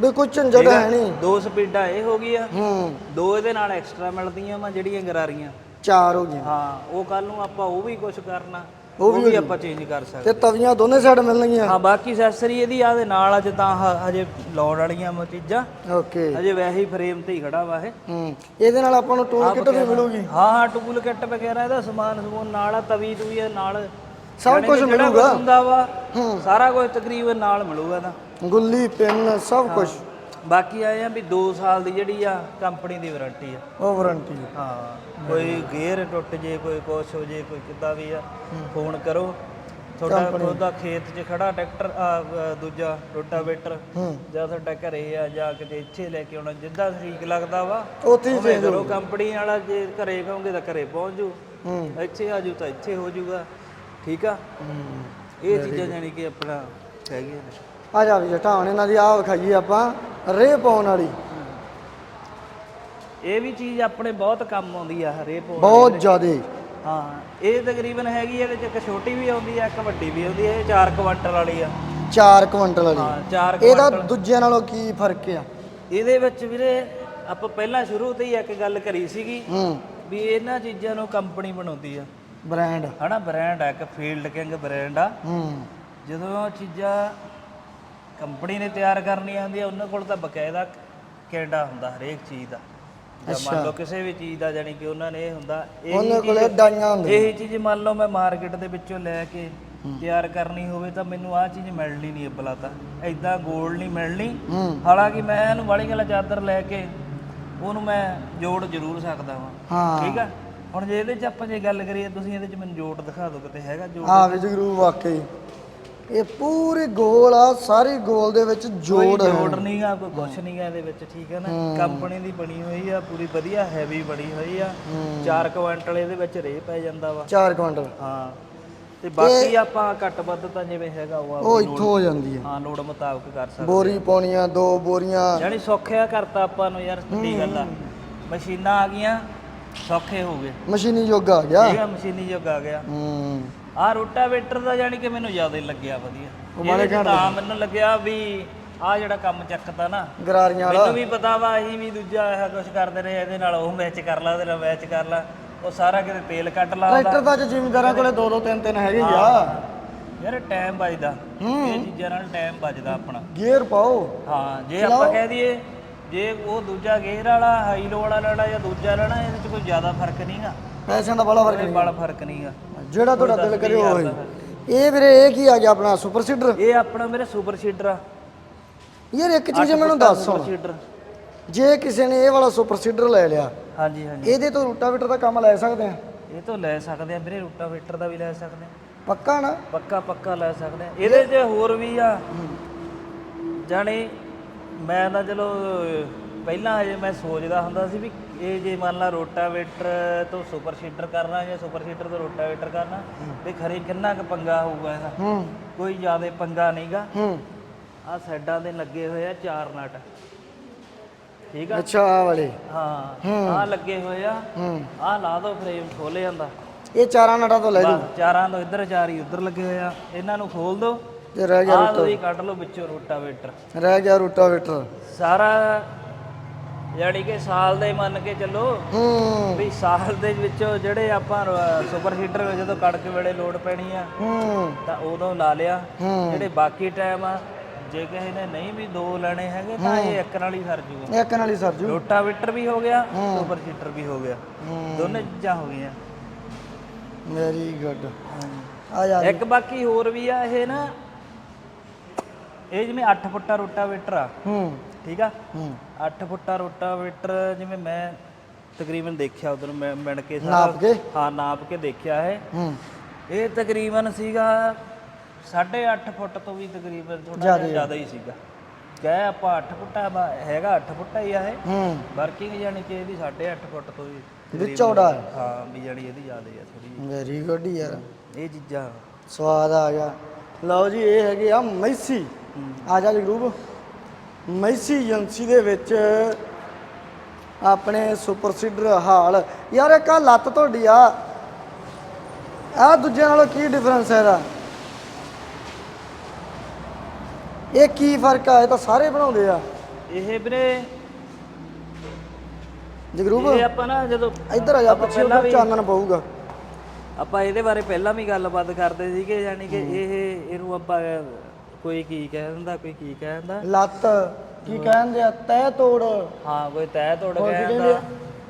ਵੀ ਕੋਈ ਝੰਜਟ ਹੈ ਨਹੀਂ। ਦੋ ਸਪੀਡਾਂ ਇਹ ਹੋ ਗਈਆਂ। ਹੂੰ। ਦੋ ਇਹਦੇ ਨਾਲ ਐਕਸਟਰਾ ਮਿਲਦੀਆਂ ਵਾ ਜਿਹੜੀਆਂ ਗਰਾਰੀਆਂ। ਚਾਰ ਹੋ ਗਈਆਂ। ਹਾਂ ਉਹ ਕੱਲ ਨੂੰ ਆਪਾਂ ਉਹ ਵੀ ਕੁਝ ਕਰਨਾ ਉਹ ਵੀ ਆਪਾਂ ਚੇਂਜ ਕਰ ਸਕਦੇ। ਤੇ ਤਵੀਆਂ ਦੋਨੇ ਸਾਈਡ ਮਿਲਣਗੀਆਂ। ਹਾਂ ਬਾਕੀ ਐਕਸੈਸਰੀ ਇਹਦੀ ਆ ਦੇ ਨਾਲ ਅੱਜ ਤਾਂ ਹਜੇ ਲਾਉਣ ਵਾਲੀਆਂ ਚੀਜ਼ਾਂ। ਓਕੇ ਹਜੇ ਵੈਸੇ ਹੀ ਫਰੇਮ ਤੇ ਹੀ ਖੜਾ ਵਾ ਇਹ। ਹੂੰ। ਇਹਦੇ ਨਾਲ ਆਪਾਂ ਨੂੰ ਟੂਲ ਕਿੱਟ ਵੀ ਮਿਲੂਗੀ। ਹਾਂ ਹਾਂ ਟੂਲ ਕਿੱਟ ਵਗੈਰਾ ਇਹਦਾ ਸਮਾਨ ਸਮੂਨ ਨਾਲ ਆ ਤਵੀ ਤੂਈ ਨਾਲ ਸਭ ਕੁਝ ਮਿਲੂਗਾ। ਹੁੰਦਾ ਵਾ ਸਾਰਾ ਕੁਝ ਤਕਰੀਬਨ ਨਾਲ ਮਿਲੂਗਾ ਇਹਦਾ ਗੁੱਲੀ ਪਿੰਨ ਸਭ ਕੁਝ ਬਾਕੀ ਆਏ ਆ ਵੀ 2 ਸਾਲ ਦੀ ਜਿਹੜੀ ਆ ਕੰਪਨੀ ਦੀ ਵਾਰੰਟੀ ਆ। ਉਹ ਵਾਰੰਟੀ ਹਾਂ ਕੋਈ ਗੇਅਰ ਟੁੱਟ ਜੇ ਕੋਈ ਕੁਛ ਹੋ ਜੇ ਕੋਈ ਕਿੱਦਾਂ ਵੀ ਆ ਫੋਨ ਕਰੋ। ਤੁਹਾਡਾ ਉਹਦਾ ਖੇਤ 'ਚ ਖੜਾ ਟਰੈਕਟਰ ਦੂਜਾ ਰੋਟਾਵੇਟਰ। ਜਾਂ ਤੁਹਾਡਾ ਘਰੇ ਆ ਜਾਂ ਕਿਤੇ ਇੱਥੇ ਲੈ ਕੇ ਆਉਣਾ ਜਿੱਦਾਂ ਠੀਕ ਲੱਗਦਾ ਵਾ ਉੱਥੇ ਹੀ ਉਵੇਂ ਕਰੋ। ਕੰਪਨੀ ਵਾਲਾ ਜੇ ਘਰੇ ਕਹੋਗੇ ਤਾਂ ਘਰੇ ਪਹੁੰਚ ਜੂ ਇੱਥੇ ਆ ਜੂ ਤਾਂ ਇੱਥੇ ਹੋ ਜੂਗਾ ਠੀਕ ਆ? ਇਹ ਚੀਜ਼ਾਂ ਜਾਨੀ ਕਿ ਆਪਣਾ ਹੈਗੀਆਂ ਨੇ। ਆ ਜਾ ਵੀ ਜਟਾਣ ਇਹਨਾਂ ਦੀ ਆਹ ਵਿਖਾਈਏ ਆਪਾਂ ਰੇ ਪਾਉਣ ਵਾਲੀ। ਇਹ ਵੀ ਚੀਜ਼ ਆਪਣੇ ਬਹੁਤ ਕੰਮ ਆਉਂਦੀ ਆ ਹਰੇ ਪੋ ਬਹੁਤ ਜ਼ਿਆਦੇ। ਹਾਂ ਇਹ ਤਕਰੀਬਨ ਹੈਗੀ ਇਹਦੇ ਚ ਇੱਕ ਛੋਟੀ ਵੀ ਆਉਂਦੀ ਆ ਇੱਕ ਵੱਡੀ ਵੀ ਆਉਂਦੀ ਆ ਇਹ 4 ਕੁਆਂਟਲ ਵਾਲੀ ਆ। 4 ਕੁਇੰਟਲ ਵਾਲੀ। ਹਾਂ 4 ਇਹਦਾ ਦੂਜਿਆਂ ਨਾਲੋਂ ਕੀ ਫ਼ਰਕ ਆ? ਇਹਦੇ ਵਿੱਚ ਵੀਰੇ ਆਪਾਂ ਪਹਿਲਾਂ ਸ਼ੁਰੂ ਤੋਂ ਹੀ ਇੱਕ ਗੱਲ ਕਰੀ ਸੀਗੀ ਹੂੰ। ਵੀ ਇਹਨਾਂ ਚੀਜ਼ਾਂ ਨੂੰ ਕੰਪਨੀ ਬਣਾਉਂਦੀ ਆ। ਬ੍ਰਾਂਡ ਹਨਾ ਬ੍ਰਾਂਡ ਆ ਇੱਕ ਫੀਲਡ ਕਿੰਗ ਬ੍ਰਾਂਡ ਆ। ਹੂੰ। ਜਦੋਂ ਚੀਜ਼ਾਂ ਕੰਪਨੀ ਨੇ ਤਿਆਰ ਕਰਨੀਆਂ ਹੁੰਦੀਆਂ ਉਹਨਾਂ ਕੋਲ ਤਾਂ ਬਕਾਇਦਾ ਕੈਂਡਾ ਹੁੰਦਾ ਹਰੇਕ ਚੀਜ਼ ਦਾ। ਜਾਂ ਮੰਨ ਲਓ ਕਿਸੇ ਵੀ ਚੀਜ਼ ਦਾ ਜਾਨੀ ਕਿ ਉਹਨਾਂ ਨੇ ਇਹ ਹੁੰਦਾ ਇਹ ਉਹਨਾਂ ਕੋਲੇ ਡਾਈਆਂ ਹੁੰਦੀਆਂ। ਇਹ ਚੀਜ਼ ਮੰਨ ਲਓ ਮੈਂ ਮਾਰਕੀਟ ਦੇ ਵਿੱਚੋਂ ਲੈ ਕੇ ਤਿਆਰ ਕਰਨੀ ਹੋਵੇ ਤਾਂ ਮੈਨੂੰ ਆਹ ਚੀਜ਼ ਮਿਲਣੀ ਨਹੀਂ ਅੱਬਲਾ ਤਾਂ। ਐਦਾਂ ਗੋਲਡ ਨਹੀਂ ਮਿਲਣੀ। ਹਾਲਾਂਕਿ ਮੈਂ ਇਹਨੂੰ ਵਾਲੀ ਗਲਾ ਚਾਦਰ ਲੈ ਕੇ ਉਹਨੂੰ ਮੈਂ ਜੋੜ ਜ਼ਰੂਰ ਸਕਦਾ ਹਾਂ। ਠੀਕ ਆ? ਹੁਣ ਜੇ ਇਹਦੇ 'ਚ ਆਪਾਂ ਜੇ ਗੱਲ ਕਰੀਏ ਤੁਸੀਂ ਇਹਦੇ 'ਚ ਮੈਨੂੰ ਜੋੜ ਦਿਖਾ ਦਿਓ ਕਿਤੇ ਹੈਗਾ ਜੋੜ। ਆ ਵੀ ਜਗਰੂ ਵਾਕਈ। ਇਹ ਪੂਰੀ ਗੋਲ ਆ ਸਾਰੀ ਗੋਲ ਦੇ ਵਿੱਚ ਜੋੜ ਕੋਈ ਹੈ। ਜੋੜ ਨਹੀਂਗਾ ਕੋਈ ਕੁਛ ਨਹੀਂਗਾ ਇਹਦੇ ਵਿੱਚ ਠੀਕ ਹੈ ਨਾ? ਕੰਪਨੀ ਦੀ ਬਣੀ ਹੋਈ ਆ ਪੂਰੀ ਵਧੀਆ ਹੈਵੀ ਬਣੀ ਹੋਈ ਆ। 4 ਕੁਆਂਟਲ ਇਹਦੇ ਵਿੱਚ ਰੇ ਪੈ ਜਾਂਦਾ ਵਾ। 4 ਕੁਇੰਟਲ। ਹਾਂ। ਤੇ ਬਾਕੀ ਆਪਾਂ ਘੱਟ ਵੱਧ ਤਾਂ ਜਿਵੇਂ ਹੈਗਾ ਉਹ ਉਹ ਇੱਥੋਂ ਹੋ ਜਾਂਦੀ ਹੈ। ਹਾਂ ਲੋੜ ਮੁਤਾਬਕ ਕਰ ਸਕਦੇ ਬੋਰੀ ਪਾਉਣੀਆਂ ਦੋ ਬੋਰੀਆਂ। ਯਾਨੀ ਸੌਖਿਆ ਕਰਤਾ ਆਪਾਂ ਨੂੰ ਯਾਰ ਸਿੱਧੀ ਗੱਲ ਆ। ਮਸ਼ੀਨਾਂ ਆ ਗਈਆਂ ਸੌਖੇ ਹੋ ਗਏ। ਮਸ਼ੀਨੀ ਯੁੱਗ ਆ ਗਿਆ। ਆ ਮਸ਼ੀਨੀ ਯੁੱਗ ਆ ਗਿਆ। ਹੂੰ। ਆਹ ਰੋਟਾਵੇਟਰ ਦਾ ਯਾਨੀ ਕਿ ਮੈਨੂੰ ਜ਼ਿਆਦਾ ਹੀ ਲੱਗਿਆ ਵਧੀਆ। ਉਹ ਮਾੜੇ ਇਹਦੇ 'ਚ ਤਾਂ ਮੈਨੂੰ ਲੱਗਿਆ ਵੀ ਆ ਜਿਹੜਾ ਕੰਮ ਚੱਕਦਾ ਨਾ ਗਰਾਰੀਆਂ ਵਾਲਾ। ਮੈਨੂੰ ਵੀ ਪਤਾ ਵਾ ਅਸੀਂ ਵੀ ਦੂਜਾ ਇਹ ਕੁਝ ਕਰਦੇ ਰਹੇ ਇਹਦੇ ਨਾਲ ਉਹ ਮੈਚ ਕਰ ਲਾ ਉਹਦੇ ਨਾਲ ਮੈਚ ਕਰ ਲਾ ਉਹ ਸਾਰਾ ਕਿਤੇ ਤੇਲ ਕੱਢ ਲਾ ਉਹਦਾ। ਟਰੈਕਟਰ ਤਾਂ ਅੱਜ ਜ਼ਿਮੀਂਦਾਰਾਂ ਕੋਲੇ ਦੋ ਦੋ ਤਿੰਨ ਤਿੰਨ ਹੈਗੇ ਹੀ ਆ। ਯਾਰ ਟਾਈਮ ਬਚਦਾ ਇਹ ਚੀਜ਼ਾਂ ਨਾਲ ਟਾਈਮ ਬਚਦਾ ਆਪਣਾ। ਗੇਅਰ ਪਾਓ। ਹਾਂ ਜੇ ਆਪਾਂ ਕਹਿ ਦਈਏ ਜੇ ਉਹ ਦੂਜਾ ਗੇਅਰ ਵਾਲਾ ਹਾਈ ਲੋ ਵਾਲਾ ਲੈਣਾ ਜਾਂ ਦੂਜਾ ਲੈਣਾ ਇਹਦੇ ਚ ਕੋਈ ਜ਼ਿਆਦਾ ਫ਼ਰਕ ਨਹੀਂਗਾ। ਪੈਸਿਆਂ ਦਾ ਬੜਾ ਫ਼ਰਕ ਕੋਈ ਬੜਾ ਫ਼ਰਕ ਨਹੀਂਗਾ। ਜਿਹੜਾ ਤੁਹਾਡਾ ਦਿਲ ਕਰੇ ਉਹ ਹੀ ਇਹ ਵੀਰੇ ਇਹ ਕੀ ਆ ਗਿਆ ਆਪਣਾ ਸੁਪਰ ਸੀਡਰ? ਇਹ ਆਪਣਾ ਮੇਰੇ ਸੁਪਰ ਸੀਡਰ ਆ। ਯਾਰ ਇੱਕ ਚੀਜ਼ ਮੈਨੂੰ ਦੱਸ ਸੁਪਰ ਹੁਣ। ਸੀਡਰ। ਜੇ ਕਿਸੇ ਨੇ ਇਹ ਵਾਲਾ ਸੁਪਰ ਸੀਡਰ ਲੈ ਲਿਆ ਹਾਂਜੀ ਹਾਂਜੀ। ਇਹਦੇ ਤੋਂ ਰੂਟਾਵੀਟਰ ਦਾ ਕੰਮ ਲੈ ਸਕਦੇ ਆ? ਇਹ ਤੋਂ ਲੈ ਸਕਦੇ ਆ ਵੀਰੇ ਰੂਟਾਵੇਟਰ ਦਾ ਵੀ ਲੈ ਸਕਦੇ ਆ। ਪੱਕਾ ਨਾ? ਪੱਕਾ ਪੱਕਾ ਲੈ ਸਕਦੇ ਆ। ਇਹਦੇ 'ਚ ਹੋਰ ਵੀ ਆ। ਜਾਣੀ ਮੈਂ ਤਾਂ ਚਲੋ ਪਹਿਲਾਂ ਹਜੇ ਮੈਂ ਸੋਚਦਾ ਹੁੰਦਾ ਸੀ ਵੀ ਇਹ ਜੇ ਮੰਨ ਲਾ ਰੋਟਾਵੇਟਰ ਤੋਂ ਸੁਪਰ ਸੀਡਰ ਕਰਨਾ ਜਾਂ ਸੁਪਰ ਸੀਡਰ ਤੋਂ ਰੋਟਾਵੇਟਰ ਕਰਨਾ ਤੇ ਖਰੇ ਕਿੰਨਾ ਕੁ ਪੰਗਾ ਹੋਊਗਾ ਇਹਦਾ? ਹੂੰ। ਕੋਈ ਜ਼ਿਆਦਾ ਪੰਗਾ ਨਹੀਂਗਾ। ਹੂੰ। ਆ ਸਾਈਡਾਂ ਦੇ ਲੱਗੇ ਹੋਏ ਆ ਚਾਰ ਨਟ। ਠੀਕ ਆ? ਅੱਛਾ ਆ ਵਾਲੇ। ਹਾਂ ਆ ਲੱਗੇ ਹੋਏ ਆ। ਹੂੰ। ਆ ਲਾ ਦੋ ਫਰੇਮ ਖੋਲ ਜਾਂਦਾ ਇਹ ਚਾਰਾਂ ਨਟਾਂ ਤੋਂ ਲੈ ਬਸ ਚਾਰਾਂ ਤੋਂ ਇੱਧਰ ਚਾਰ ਹੀ ਉੱਧਰ ਲੱਗੇ ਹੋਏ ਆ। ਇਹਨਾਂ ਨੂੰ ਖੋਲ ਦੋ। ਤੇ ਰਹਿ ਗਿਆ ਆਹ ਤੁਸੀਂ ਕੱਢ ਲਓ ਵਿੱਚੋਂ ਰੋਟਾਵੇਟਰ। ਰਹਿ ਗਿਆ ਰੂਟਾਵੀਟਰ। ਸਾਰਾ ਯਾਨੀ ਕਿ ਸਾਲ ਦੇ ਮੰਨ ਕੇ ਚੱਲੋ ਹੂੰ। ਵੀ ਸਾਲ ਦੇ ਵਿੱਚੋਂ ਜਿਹੜੇ ਆਪਾਂ ਸੁਪਰ ਹੀਟਰ ਜਦੋਂ ਕੜਕ ਵੇਲੇ ਲੋਡ ਪੈਣੀ ਆ ਹੂੰ। ਤਾਂ ਉਦੋਂ ਲਾ ਲਿਆ। ਹੂੰ। ਜਿਹੜੇ ਬਾਕੀ ਟਾਈਮ ਆ ਜੇ ਕਿਸੇ ਨੇ ਨਹੀਂ ਵੀ ਦੋ ਲੈਣੇ ਹੈਗੇ ਤਾਂ ਇਹ ਇੱਕ ਨਾਲ ਹੀ ਸਰ ਜੂਗਾ। ਇੱਕ ਨਾਲ ਹੀ ਸਰਜੂ ਰੋਟਾਵੇਟਰ ਵੀ ਹੋ ਗਿਆ ਸੁਪਰ ਹੀਟਰ ਵੀ ਹੋ ਗਿਆ। ਹੂੰ। ਦੋਨੇ ਚੀਜ਼ਾਂ ਹੋ ਗਈਆਂ। Very good. ਆ ਜਾ। ਇੱਕ ਬਾਕੀ ਹੋਰ ਵੀ ਆ ਇਹ ਨਾ ਇਹ ਜਿਵੇਂ 8 ਫੁੱਟਾ ਰੋਟਾਵੇਟਰ ਆ। ਹੂੰ। ਠੀਕ ਆ? ਹੂੰ। 8 ਫੁੱਟਾ ਰੋਟਾਵੇਟਰ ਜਿਵੇਂ ਮੈਂ ਤਕਰੀਬਨ ਦੇਖਿਆ ਉਧਰ ਮੈਂ ਮਿਣ ਕੇ ਨਾਪ ਕੇ? ਹਾਂ ਨਾਪ ਕੇ ਦੇਖਿਆ ਹੈ ਹੂੰ। ਇਹ ਤਕਰੀਬਨ ਸੀਗਾ 8.5 ਫੁੱਟ ਤੋਂ ਵੀ ਤਕਰੀਬਨ ਥੋੜਾ ਜ਼ਿਆਦਾ ਹੀ ਸੀਗਾ। ਕਹੇ ਆਪਾਂ 8 ਫੁੱਟਾ ਵਾ- ਹੈਗਾ 8 ਫੁੱਟਾ ਹੀ ਆ ਇਹ। ਹੂੰ। ਵਰਕਿੰਗ ਜਾਨੀ ਕਿ ਇਹਦੀ 8.5 ਫੁੱਟ ਤੋਂ ਵੀ ਵੀ ਚੌੜਾ ਹੈ ਹਾਂ ਵੀ ਜਾਨੀ ਇਹਦੀ ਜ਼ਿਆਦਾ ਆ ਥੋੜੀ ਵੈਰੀ ਗੁੱਡ ਯਾਰ। ਇਹ ਚੀਜ਼ਾਂ। ਸਵਾਦ ਆ ਗਿਆ। ਲਓ ਜੀ ਇਹ ਹੈਗੇ ਆ ਮੈਸੀ। ਆ ਜਾ ਜਗਰੂਪ ਮੈਸੀ ਏਜੰਸੀ ਦੇ ਵਿੱਚ ਆਪਣੇ ਸੁਪਰ ਸੀਡਰ ਹਾਲ। ਯਾਰ ਇੱਕ ਆ ਲੱਤ ਤੁਹਾਡੀ ਆ। ਆ ਦੂਜਿਆਂ ਨਾਲੋਂ ਕੀ ਡਿਫਰੈਂਸ ਹੈ ਇਹਦਾ? ਇਹ ਕੀ ਫ਼ਰਕ ਆ? ਇਹ ਤਾਂ ਸਾਰੇ ਬਣਾਉਂਦੇ ਆ। ਇਹ ਵੀਰੇ ਜਗਰੂਪ ਇਹ ਆਪਾਂ ਨਾ ਜਦੋਂ ਇੱਧਰ ਆ ਜਾ ਪਿੱਛੇ ਵੀ- ਚਾਨਣ ਪਊਗਾ। ਆਪਾਂ ਇਹਦੇ ਬਾਰੇ ਪਹਿਲਾਂ ਵੀ ਗੱਲਬਾਤ ਕਰਦੇ ਸੀਗੇ ਯਾਨੀ ਕਿ ਇਹ ਇਹਨੂੰ ਆਪਾਂ ਕੋਈ ਕੀ ਕਹਿ ਦਿੰਦਾ ਕੋਈ ਕੀ ਕਹਿ ਦਿੰਦਾ? ਲੱਤ ਕੀ ਕਹਿੰਦੇ ਆ? ਤੈ ਤੋੜ। ਹਾਂ ਕੋਈ ਤੈ ਤੋੜ ਹੋਰ ਕੀ ਕਹਿ ਕਹਿੰਦੇ ਦਿੰਦਾ?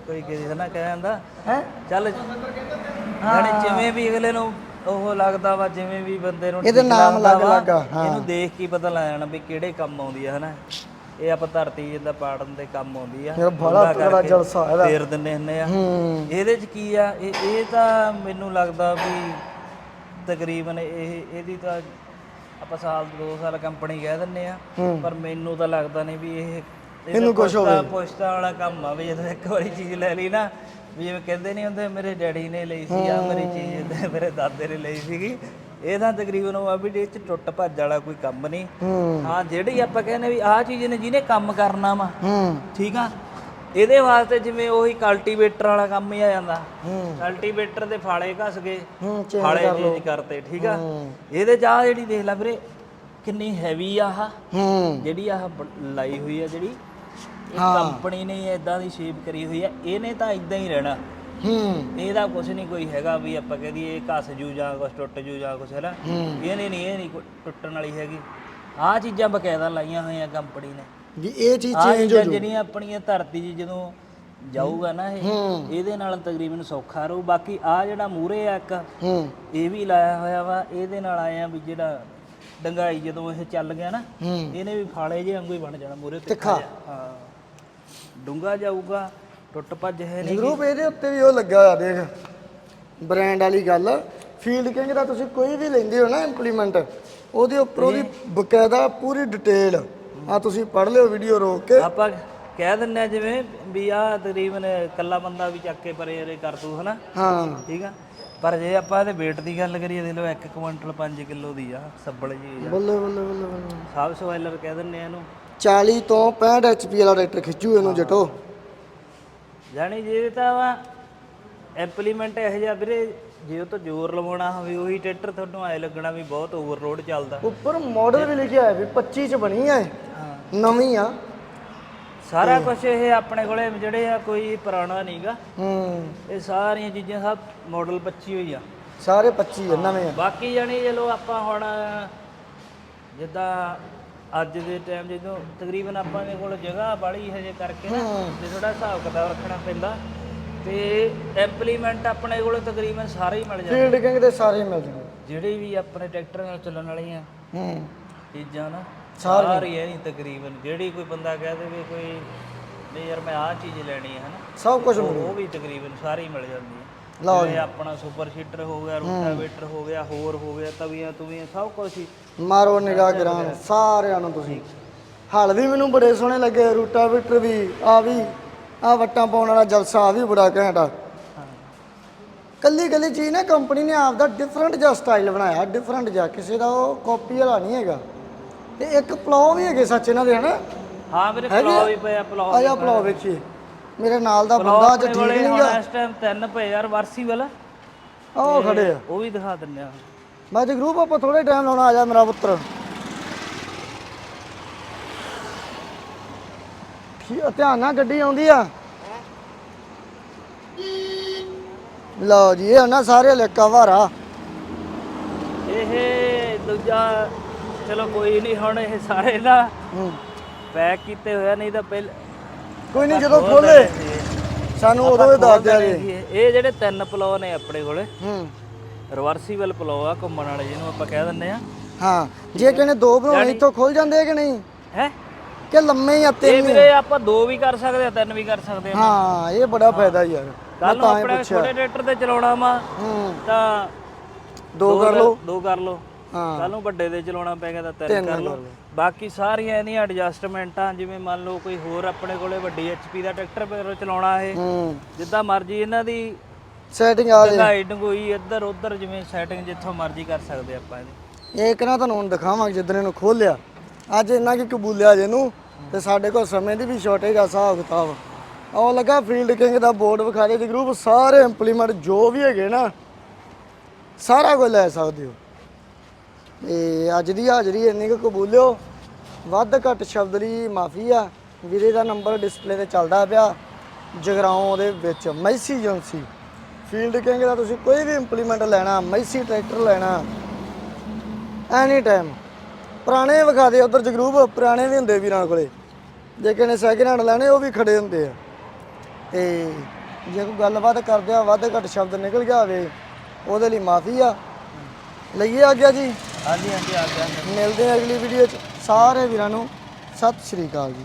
ਕੋਈ ਕਿਸੇ ਨਾ ਕਹਿ ਦਿੰਦਾ। ਹੈ? ਚੱਲ ਯਾਨੀ ਜਿਵੇਂ ਵੀ ਅਗਲੇ ਨੂੰ ਉਹ ਲੱਗਦਾ ਵਾ ਜਿਵੇਂ ਵੀ ਬੰਦੇ ਨੂੰ ਇਹਦੇ ਠੀਕ ਨਾਮ ਲੱਗਦਾ ਵਾ, ਆ, ਹਾਂ। ਇਹਨੂੰ ਦੇਖ ਕੇ ਹੀ ਪਤਾ ਲੱਗ ਜਾਣਾ ਵੀ ਕਿਹੜੇ ਕੰਮ ਆਉਂਦੀ ਆ ਹਨਾ? ਇਹ ਆਪਾਂ ਧਰਤੀ ਦਾ ਪਾੜਨ ਦੇ ਕੰਮ ਆਉਂਦੀ ਆ। ਯਾਰ ਬੜਾ ਕਰਕੇ ਜਲਸਾ ਇਹਦਾ। ਫੇਰ ਦਿੰਨੇ ਹੁੰਨੇ ਆ। ਹੂੰ। ਇਹਦੇ ਚ ਕੀ ਆ? ਇਹ ਇਹ ਤਾਂ ਮੈਨੂੰ ਲੱਗਦਾ ਵੀ ਤਕਰੀਬਨ ਇਹ ਇਹਦੀ ਤਾਂ ਆਪਾਂ ਸਾਲ ਦੋ ਸਾਲ ਕੰਪਨੀ ਕਹਿ ਦਿੰਨੇ ਆ। ਪਰ ਮੈਨੂੰ ਤਾਂ ਲੱਗਦਾ ਨਹੀਂ ਵੀ ਇਹ ਇਹਨੂੰ ਕੁਛ ਹੋਵੇ। ਪੁਸ਼ਤਾ ਵਾਲਾ ਕੰਮ ਆ ਵੀ ਜਦੋਂ ਇੱਕ ਵਾਰੀ ਚੀਜ਼ ਲੈ ਲਈ ਨਾ ਵੀ ਜਿਵੇਂ ਕਹਿੰਦੇ ਨਹੀਂ ਹੁੰਦੇ ਮੇਰੇ ਡੈਡੀ ਨੇ ਲਈ ਸੀ ਆ ਮੇਰੀ ਚੀਜ਼ ਤੇ ਮੇਰੇ ਦਾਦੇ ਨੇ ਲਈ ਸੀਗੀ। ਇਹ ਤਾਂ ਤਕਰੀਬਨ ਉਹ ਆ ਵੀ ਇਹ ਚ ਟੁੱਟ ਭੱਜ ਵਾਲਾ ਕੋਈ ਕੰਮ ਨਹੀਂ। ਹੂੰ। ਹਾਂ ਜਿਹੜੀ ਆਪਾਂ ਕਹਿੰਦੇ ਵੀ ਆਹ ਚੀਜ਼ ਨੇ ਜਿਹਨੇ ਕੰਮ ਕਰਨਾ ਵਾ ਹੂੰ। ਠੀਕ ਆ? ਇਹਦੇ ਵਾਸਤੇ ਜਿਵੇਂ ਉਹੀ ਕਲਟੀਵੇਟਰ ਵਾਲਾ ਕੰਮ ਹੀ ਆ ਜਾਂਦਾ। ਹੂੰ। ਕਲਟੀਵੇਟਰ ਦੇ ਫਾਲੇ ਘਸ ਗਏ ਫਾਲੇ ਚੇਂਜ ਕਰਤੇ ਠੀਕ ਆ। ਇਹਦੇ ਚ ਆਹ ਜਿਹੜੀ ਦੇਖ ਲੈ ਵੀਰੇ ਕਿੰਨੀ ਹੈਵੀ ਆ ਆਹ। ਹੂੰ। ਜਿਹੜੀ ਆਹ ਲਾਈ ਹੋਈ ਆ ਜਿਹੜੀ ਇਹ। ਕੰਪਨੀ ਨੇ ਇਦਾਂ ਦੀ ਸ਼ੇਪ ਕਰੀ ਹੋਈ ਆ। ਇਹਨੇ ਤਾਂ ਇਦਾਂ ਹੀ ਰਹਿਣਾ। ਹੂੰ। ਇਹਦਾ ਕੁਝ ਨਹੀਂ ਕੋਈ ਹੈਗਾ ਵੀ ਆਪਾਂ ਕਹਦੀਏ ਇਹ ਘਸ ਜੂ ਜਾਂ ਕੁਝ ਟੁੱਟ ਜੂ ਜਾਂ ਕੁਝ ਹੈਨਾ? ਹੂੰ। ਇਹਨੇ ਨਹੀਂ ਇਹ ਨਹੀਂ ਟੁੱਟਣ ਵਾਲੀ ਹੈਗੀ। ਆਹ ਚੀਜ਼ਾਂ ਬਕਾਇਦਾ ਲਾਈਆਂ ਹੋਈਆਂ ਕੰਪਨੀ ਨੇ। ਵੀ ਇਹ ਚੀਜ਼ ਆਹ ਚੇਂਜ ਹੋ ਚੀਜ਼ਾਂ ਜੂ। ਜਿਹੜੀਆਂ ਆਪਣੀਆਂ ਧਰਤੀ 'ਚ ਜਦੋਂ ਜਾਊਗਾ ਨਾ ਇਹ। ਇਹਦੇ ਨਾਲ ਤਕਰੀਬਨ ਸੌਖਾ ਰਹੂ। ਬਾਕੀ ਆ ਜਿਹੜਾ ਮੂਰੇ ਆ ਇੱਕ ਹੂੰ। ਇਹ ਵੀ ਲਾਇਆ ਹੋਇਆ ਵਾ। ਇਹਦੇ ਨਾਲ ਆਇਆ ਵੀ ਜਿਹੜਾ ਡੰਗਾਈ ਜਦੋਂ ਇਹ ਚੱਲ ਗਿਆ ਨਾ ਹੂੰ। ਇਹਨੇ ਵੀ ਫਾਲੇ ਜੇ ਵਾਂਗੂ ਹੀ ਬਣ ਜਾਣਾ ਮੂਰੇ ਤਿੱਖਾ। ਹਾਂ। ਡੂੰਗਾ ਜਾਊਗਾ ਟੁੱਟ ਭੱਜ ਹੈ ਨਹੀਂ। ਗਰੂਪ ਇਹਦੇ ਉੱਤੇ ਵੀ ਉਹ ਲੱਗਾ ਹੋਇਆ ਦੇਖ। ਬ੍ਰਾਂਡ ਵਾਲੀ ਗੱਲ। ਫੀਲਡ ਕਿੰਗ ਦਾ ਤੁਸੀਂ ਕੋਈ ਵੀ ਲੈਂਦੇ ਹੋ ਨਾ ਇੰਪਲੀਮੈਂਟ ਉਹਦੇ ਉੱਪਰ ਉਹਦੀ ਬਕਾਇਦਾ ਪੂਰੀ ਡਿਟੇਲ ਆ ਤੁਸੀਂ ਪੜ੍ਹ ਲਿਓ ਵੀਡੀਓ ਰੋਕ ਕੇ। ਆਪਾਂ ਕਹਿ ਦਿੰਨੇ ਆ ਜਿਵੇਂ ਵੀ ਆ ਤਕਰੀਬਨ ਕੱਲਾ ਬੰਦਾ ਵੀ ਚੱਕ ਕੇ ਪਰੇ ਅਰੇ ਕਰ ਦੂ ਹਨਾ? ਹਾਂ। ਠੀਕ ਆ? ਪਰ ਜੇ ਆਪਾਂ ਇਹਦੇ weight ਦੀ ਗੱਲ ਕਰੀਏ ਦੇਖ ਲਓ 1 ਕੁਇੰਟਲ 5 ਕਿਲੋ ਦੀ ਆ ਸੱਬਲ ਜੀ ਆ। ਬੱਲੇ ਬੱਲੇ ਬੱਲੇ ਬੱਲੇ। ਸਾਬ ਸਵਾਇਲਰ ਕਹਿ ਦਿੰਨੇ ਆ ਇਹਨੂੰ। 40 ਤੋਂ 65 ਐਚਪੀ ਵਾਲਾ ਟਰੈਕਟਰ ਖਿੱਚੂ ਇਹਨੂੰ ਜਟੋ ਜਾਣੀ ਜੇ ਤਾਂ ਵਾ ਇੰਪਲੀਮੈਂਟ ਇਹ ਜਿਹਾ ਵੀਰੇ ਜੇ ਉਹ ਤੋਂ ਜ਼ੋਰ ਲਵਾਉਣਾ ਹੋਵੇ ਉਹੀ ਟਰੈਕਟਰ ਤੁਹਾਨੂੰ ਐ ਲੱਗਣਾ ਵੀ ਬਹੁਤ ਓਵਰਲੋਡ ਚੱਲਦਾ। ਉੱਪਰ ਮਾਡਲ ਵੀ ਲਿਖਿਆ ਹੈ ਵੀ 25 ਚ ਬਣੀ ਹੈ ਹਾਂ। ਨਵੀਂ ਆ। ਸਾਰਾ ਕੁਝ ਇਹ ਆਪਣੇ ਕੋਲੇ ਜਿਹੜੇ ਆ ਕੋਈ ਪੁਰਾਣਾ ਨਹੀਂਗਾ। ਹੂੰ। ਇਹ ਸਾਰੀਆਂ ਚੀਜ਼ਾਂ ਸਭ ਮਾਡਲ 25 ਹੋਈ ਆ। ਸਾਰੇ 25 ਆ ਨਵੇਂ ਆ। ਬਾਕੀ ਜਾਨੀ ਚਲੋ ਆਪਾਂ ਹੁਣ ਜਿੱਦਾਂ ਅੱਜ ਦੇ ਟਾਈਮ ਜਦੋਂ ਤਕਰੀਬਨ ਆਪਾਂ ਦੇ ਕੋਲ ਜਗ੍ਹਾ ਬਾੜੀ ਹਜੇ ਕਰਕੇ ਨਾ ਤੇ ਥੋੜਾ ਹਿਸਾਬ ਕਿਤਾਬ ਰੱਖਣਾ ਪੈਂਦਾ। ਤੇ ਇੰਪਲੀਮੈਂਟ ਆਪਣੇ ਕੋਲ ਤਕਰੀਬਨ ਸਾਰੇ ਹੀ ਮਿਲ ਜਾਂਦੇ ਫੀਲਡ ਕਿੰਗ ਦੇ ਸਾਰੇ ਹੀ ਮਿਲ ਜਾਣਗੇ ਜਿਹੜੇ ਵੀ ਆਪਣੇ ਟਰੈਕਟਰ ਨਾਲ ਚੱਲਣ ਵਾਲੀਆਂ ਹੂੰ। ਚੀਜ਼ਾਂ ਨਾ ਸਾਰੀਆਂ ਹੀ। ਤਕਰੀਬਨ। ਜਿਹੜੀ ਕੋਈ ਬੰਦਾ ਕਹਿ ਦੇਵੇ ਕੋਈ ਨਹੀਂ ਯਾਰ ਮੈਂ ਆਹ ਚੀਜ਼ ਲੈਣੀ ਹੈ ਹਨਾ? ਸਭ ਕੁਝ ਉਹ ਉਹ ਵੀ ਤਕਰੀਬਨ ਸਾਰੀ ਮਿਲ ਜਾਂਦੀ ਹੈ ਲਓ ਜਿਵੇਂ ਆਪਣਾ ਸੁਪਰ ਸੀਟਰ ਹੋ ਗਿਆ ਰੂਟਾਵੇਟਰ ਹੋ ਗਿਆ ਹੋਰ ਹੋ ਗਿਆ ਤਵੀਆਂ ਤੁਵੀਆਂ ਸਭ ਕੁਝ ਹੀ। ਮਾਰੋ ਨਿਗਾਹ ਗਰਾਂ ਸਾਰਿਆਂ ਨੂੰ ਤੁਸੀਂ। ਹਲ ਵੀ ਮੈਨੂੰ ਬੜੇ ਸੋਹਣੇ ਲੱਗੇ ਰੂਟਾਵੀਟਰ ਵੀ ਆ ਵੀ। ਆ ਵੱਟਾਂ ਪਾਉਣ ਵਾਲਾ ਜਲਸਾ ਆ ਵੀ ਬੜਾ ਘੈਂਟ ਆ। ਕੱਲੀ ਕੱਲੀ ਚੀਜ਼ ਨਾ ਕੰਪਨੀ ਨੇ ਆਪਦਾ ਡਿਫਰੈਂਟ ਜਿਹਾ ਸਟਾਈਲ ਬਣਾਇਆ ਡਿਫਰੈਂਟ ਜਿਹਾ। ਕਿਸੇ ਦਾ ਉਹ ਕਾਪੀ ਵਾਲਾ ਨਹੀਂ ਹੈਗਾ। ਤੇ ਇੱਕ ਪਲਾਉ ਵੀ ਹੈਗੇ ਸੱਚ ਇਹਨਾਂ ਦੇ ਹਨਾ? ਹਾਂ ਮੇਰੇ ਪਲਾਉ ਵੀ ਪਿਆ ਪਲਾਉ ਆ ਜਾ ਪਲਾਉ ਵੇਖੀਏ। ਮੇਰੇ ਨਾਲ ਦਾ ਬੰਦਾ ਅੱਜ ਠੀਕ ਨਹੀਂ ਹੁਣ ਗਾ ਇਸ ਟਾਈਮ ਤਿੰਨ ਪਏ ਯਾਰ ਵਰਸੀ ਵਾਲਾ। ਉਹ ਖੜੇ ਆ। ਉਹ ਵੀ ਦਿਖਾ ਦਿੰਦੇ ਆ। ਮੈਂ ਤੇ ਗਰੂਪ ਆਪਾਂ ਥੋੜੇ ਟਾਈਮ ਲਾਉਣਾ ਆ ਜਾ ਮੇਰਾ ਪੁੱਤਰ। ਠੀਕ ਧਿਆਨ ਨਾਲ ਗੱਡੀ ਆਉਂਦੀ ਆ। ਲਓ ਜੀ ਇਹ ਨਾ ਸਾਰੇ ਲੈਕਾ ਵਾਰਾ ਇਹ ਦੂਜਾ ਚਲੋ ਕੋਈ ਨਹੀਂ ਹੁਣ ਇਹ ਸਾਰੇ ਨਾ ਪੈਕ ਕੀਤੇ ਹੋਇਆ ਨਹੀਂ ਤਾਂ ਪਹਿਲ ਕੋਈ ਨਹੀਂ ਜਦੋਂ ਖੋਲੇ ਸਾਨੂੰ ਉਦੋਂ ਹੀ ਦੱਸ ਦਿਆ ਜੀ। ਇਹ ਜਿਹੜੇ ਤਿੰਨ ਪਲੋ ਨੇ ਆਪਣੇ ਕੋਲੇ ਹੂੰ। ਰਿਵਰਸੀਬਲ ਪਲੋ ਆ ਘੁੰਮਣ ਵਾਲੇ ਜਿਹਨੂੰ ਆਪਾਂ ਕਹਿ ਦਿੰਦੇ ਆ। ਹਾਂ ਜੇ ਕਿਨੇ ਦੋ ਬਣਾਉਣੇ ਇੱਥੋਂ ਖੁੱਲ ਜਾਂਦੇ ਆ ਕਿ ਨਹੀਂ? ਹੈ? ਕਿ ਲੰਮੇ ਹੀ ਆ ਇਹ ਤਿੰਨ ਵੀਰੇ ਆਪਾਂ ਦੋ ਵੀ ਕਰ ਸਕਦੇ ਆ ਤਿੰਨ ਵੀ ਕਰ ਸਕਦੇ ਆ ਹਾਂ ਇਹ ਬੜਾ ਫਾਇਦਾ ਯਾਰ। ਕੱਲ ਨੂੰ ਆਪਣੇ ਛੋਟੇ ਟਰੈਕਟਰ ਤੇ ਚਲਾਉਣਾ ਵਾ ਹੂੰ। ਤਾਂ ਦੋ ਕਰ ਲਓ। ਦੋ ਕਰ ਲਓ। ਹਾਂ। ਕੱਲ ਨੂੰ ਵੱਡੇ ਦੇ ਚਲਾਉਣਾ ਪੈ ਗਿਆ ਤਾਂ ਤਿੰਨ ਕਰ ਲਓ। ਬਾਕੀ ਸਾਰੀਆਂ ਇਹਦੀਆਂ ਐਡਜਸਟਮੈਂਟਾਂ ਜਿਵੇਂ ਮੰਨ ਲਓ ਕੋਈ ਹੋਰ ਆਪਣੇ ਕੋਲੇ ਵੱਡੀ ਐਚਪੀ ਦਾ ਟਰੈਕਟਰ ਪਰ ਚਲਾਉਣਾ ਇਹ। ਹੂੰ। ਜਿੱਦਾਂ ਮਰਜ਼ੀ ਇਹਨਾਂ ਦੀ ਸੈਟਿੰਗ ਆ ਜੇ। ਢੰਗਾਈ ਢੰਗੋਈ ਇੱਧਰ ਉੱਧਰ ਜਿਵੇਂ ਸੈਟਿੰਗ ਜਿੱਥੋਂ ਮਰਜ਼ੀ ਕਰ ਸਕਦੇ ਆਪਾਂ ਇਹਦੀ। ਇਹ ਇੱਕ ਨਾ ਤੁਹਾਨੂੰ ਹੁਣ ਦਿਖਾਵਾਂਗੇ ਜਿੱਦਣ ਇਹਨੂੰ ਖੋਲਿਆ। ਅੱਜ ਇੰਨਾ ਕੀ ਕਬੂਲਿਆ ਜੇ ਇਹਨੂੰ। ਤੇ ਸਾਡੇ ਕੋਲ ਸਮੇਂ ਦੀ ਵੀ ਸ਼ਾਰਟੇਜ ਆ, ਹਿਸਾਬ ਕਿਤਾਬ। ਉਹ ਲੱਗਾ ਫੀਲਡ ਕਿੰਗ ਦਾ ਬੋਰਡ ਵਿਖਾ ਦੇ ਜੀ ਸਾਰੇ ਇੰਪਲੀਮੈਂਟ ਜੋ ਵੀ ਹੈਗੇ ਨਾ, ਸਾਰਾ ਕੁਝ ਲੈ ਸਕਦੇ ਹੋ। ਤੇ ਅੱਜ ਦੀ ਹਾਜ਼ਰੀ ਇੰਨੀ ਕੁ ਕਬੂਲਿਓ, ਵੱਧ ਘੱਟ ਸ਼ਬਦ ਲਈ ਮਾਫੀ ਆ। ਵੀਰੇ ਦਾ ਨੰਬਰ ਡਿਸਪਲੇ ਤੇ ਚੱਲਦਾ ਪਿਆ, ਜਗਰਾਉਂ ਦੇ ਵਿੱਚ, ਮੈਸੀ ਏਜੰਸੀ। ਫੀਲਡ ਕਿੰਗ ਦਾ ਤੁਸੀਂ ਕੋਈ ਵੀ ਇੰਪਲੀਮੈਂਟ ਲੈਣਾ, ਮੈਸੀ ਟਰੈਕਟਰ ਲੈਣਾ ਐਨੀ ਟਾਈਮ ਪੁਰਾਣੇ ਵਿਖਾ ਦੇ ਉਧਰ ਜਗਰੂਪ ਪੁਰਾਣੇ ਵੀ ਹੁੰਦੇ ਵੀਰਾਂ ਕੋਲੇ। ਜੇ ਕਿਸੇ ਨੇ ਸੈਕਿੰਡ ਹੈਂਡ ਲੈਣੇ ਉਹ ਵੀ ਖੜੇ ਹੁੰਦੇ ਆ। ਤੇ ਜੇ ਕੋਈ ਗੱਲਬਾਤ ਕਰਦੇ ਆ ਵੱਧ ਘੱਟ ਸ਼ਬਦ ਨਿਕਲ ਗਿਆ ਹੋਵੇ ਉਹਦੇ ਲਈ ਮਾਫੀ ਆ। ਲਈਏ ਆ ਗਿਆ ਜੀ। ਹਾਂਜੀ ਹਾਂਜੀ ਆ ਗਿਆ ਮਿਲਦੇ ਆ ਅਗਲੀ ਵੀਡੀਓ 'ਚ। ਸਾਰੇ ਵੀਰਾਂ ਨੂੰ ਸਤਿ ਸ਼੍ਰੀ ਅਕਾਲ ਜੀ।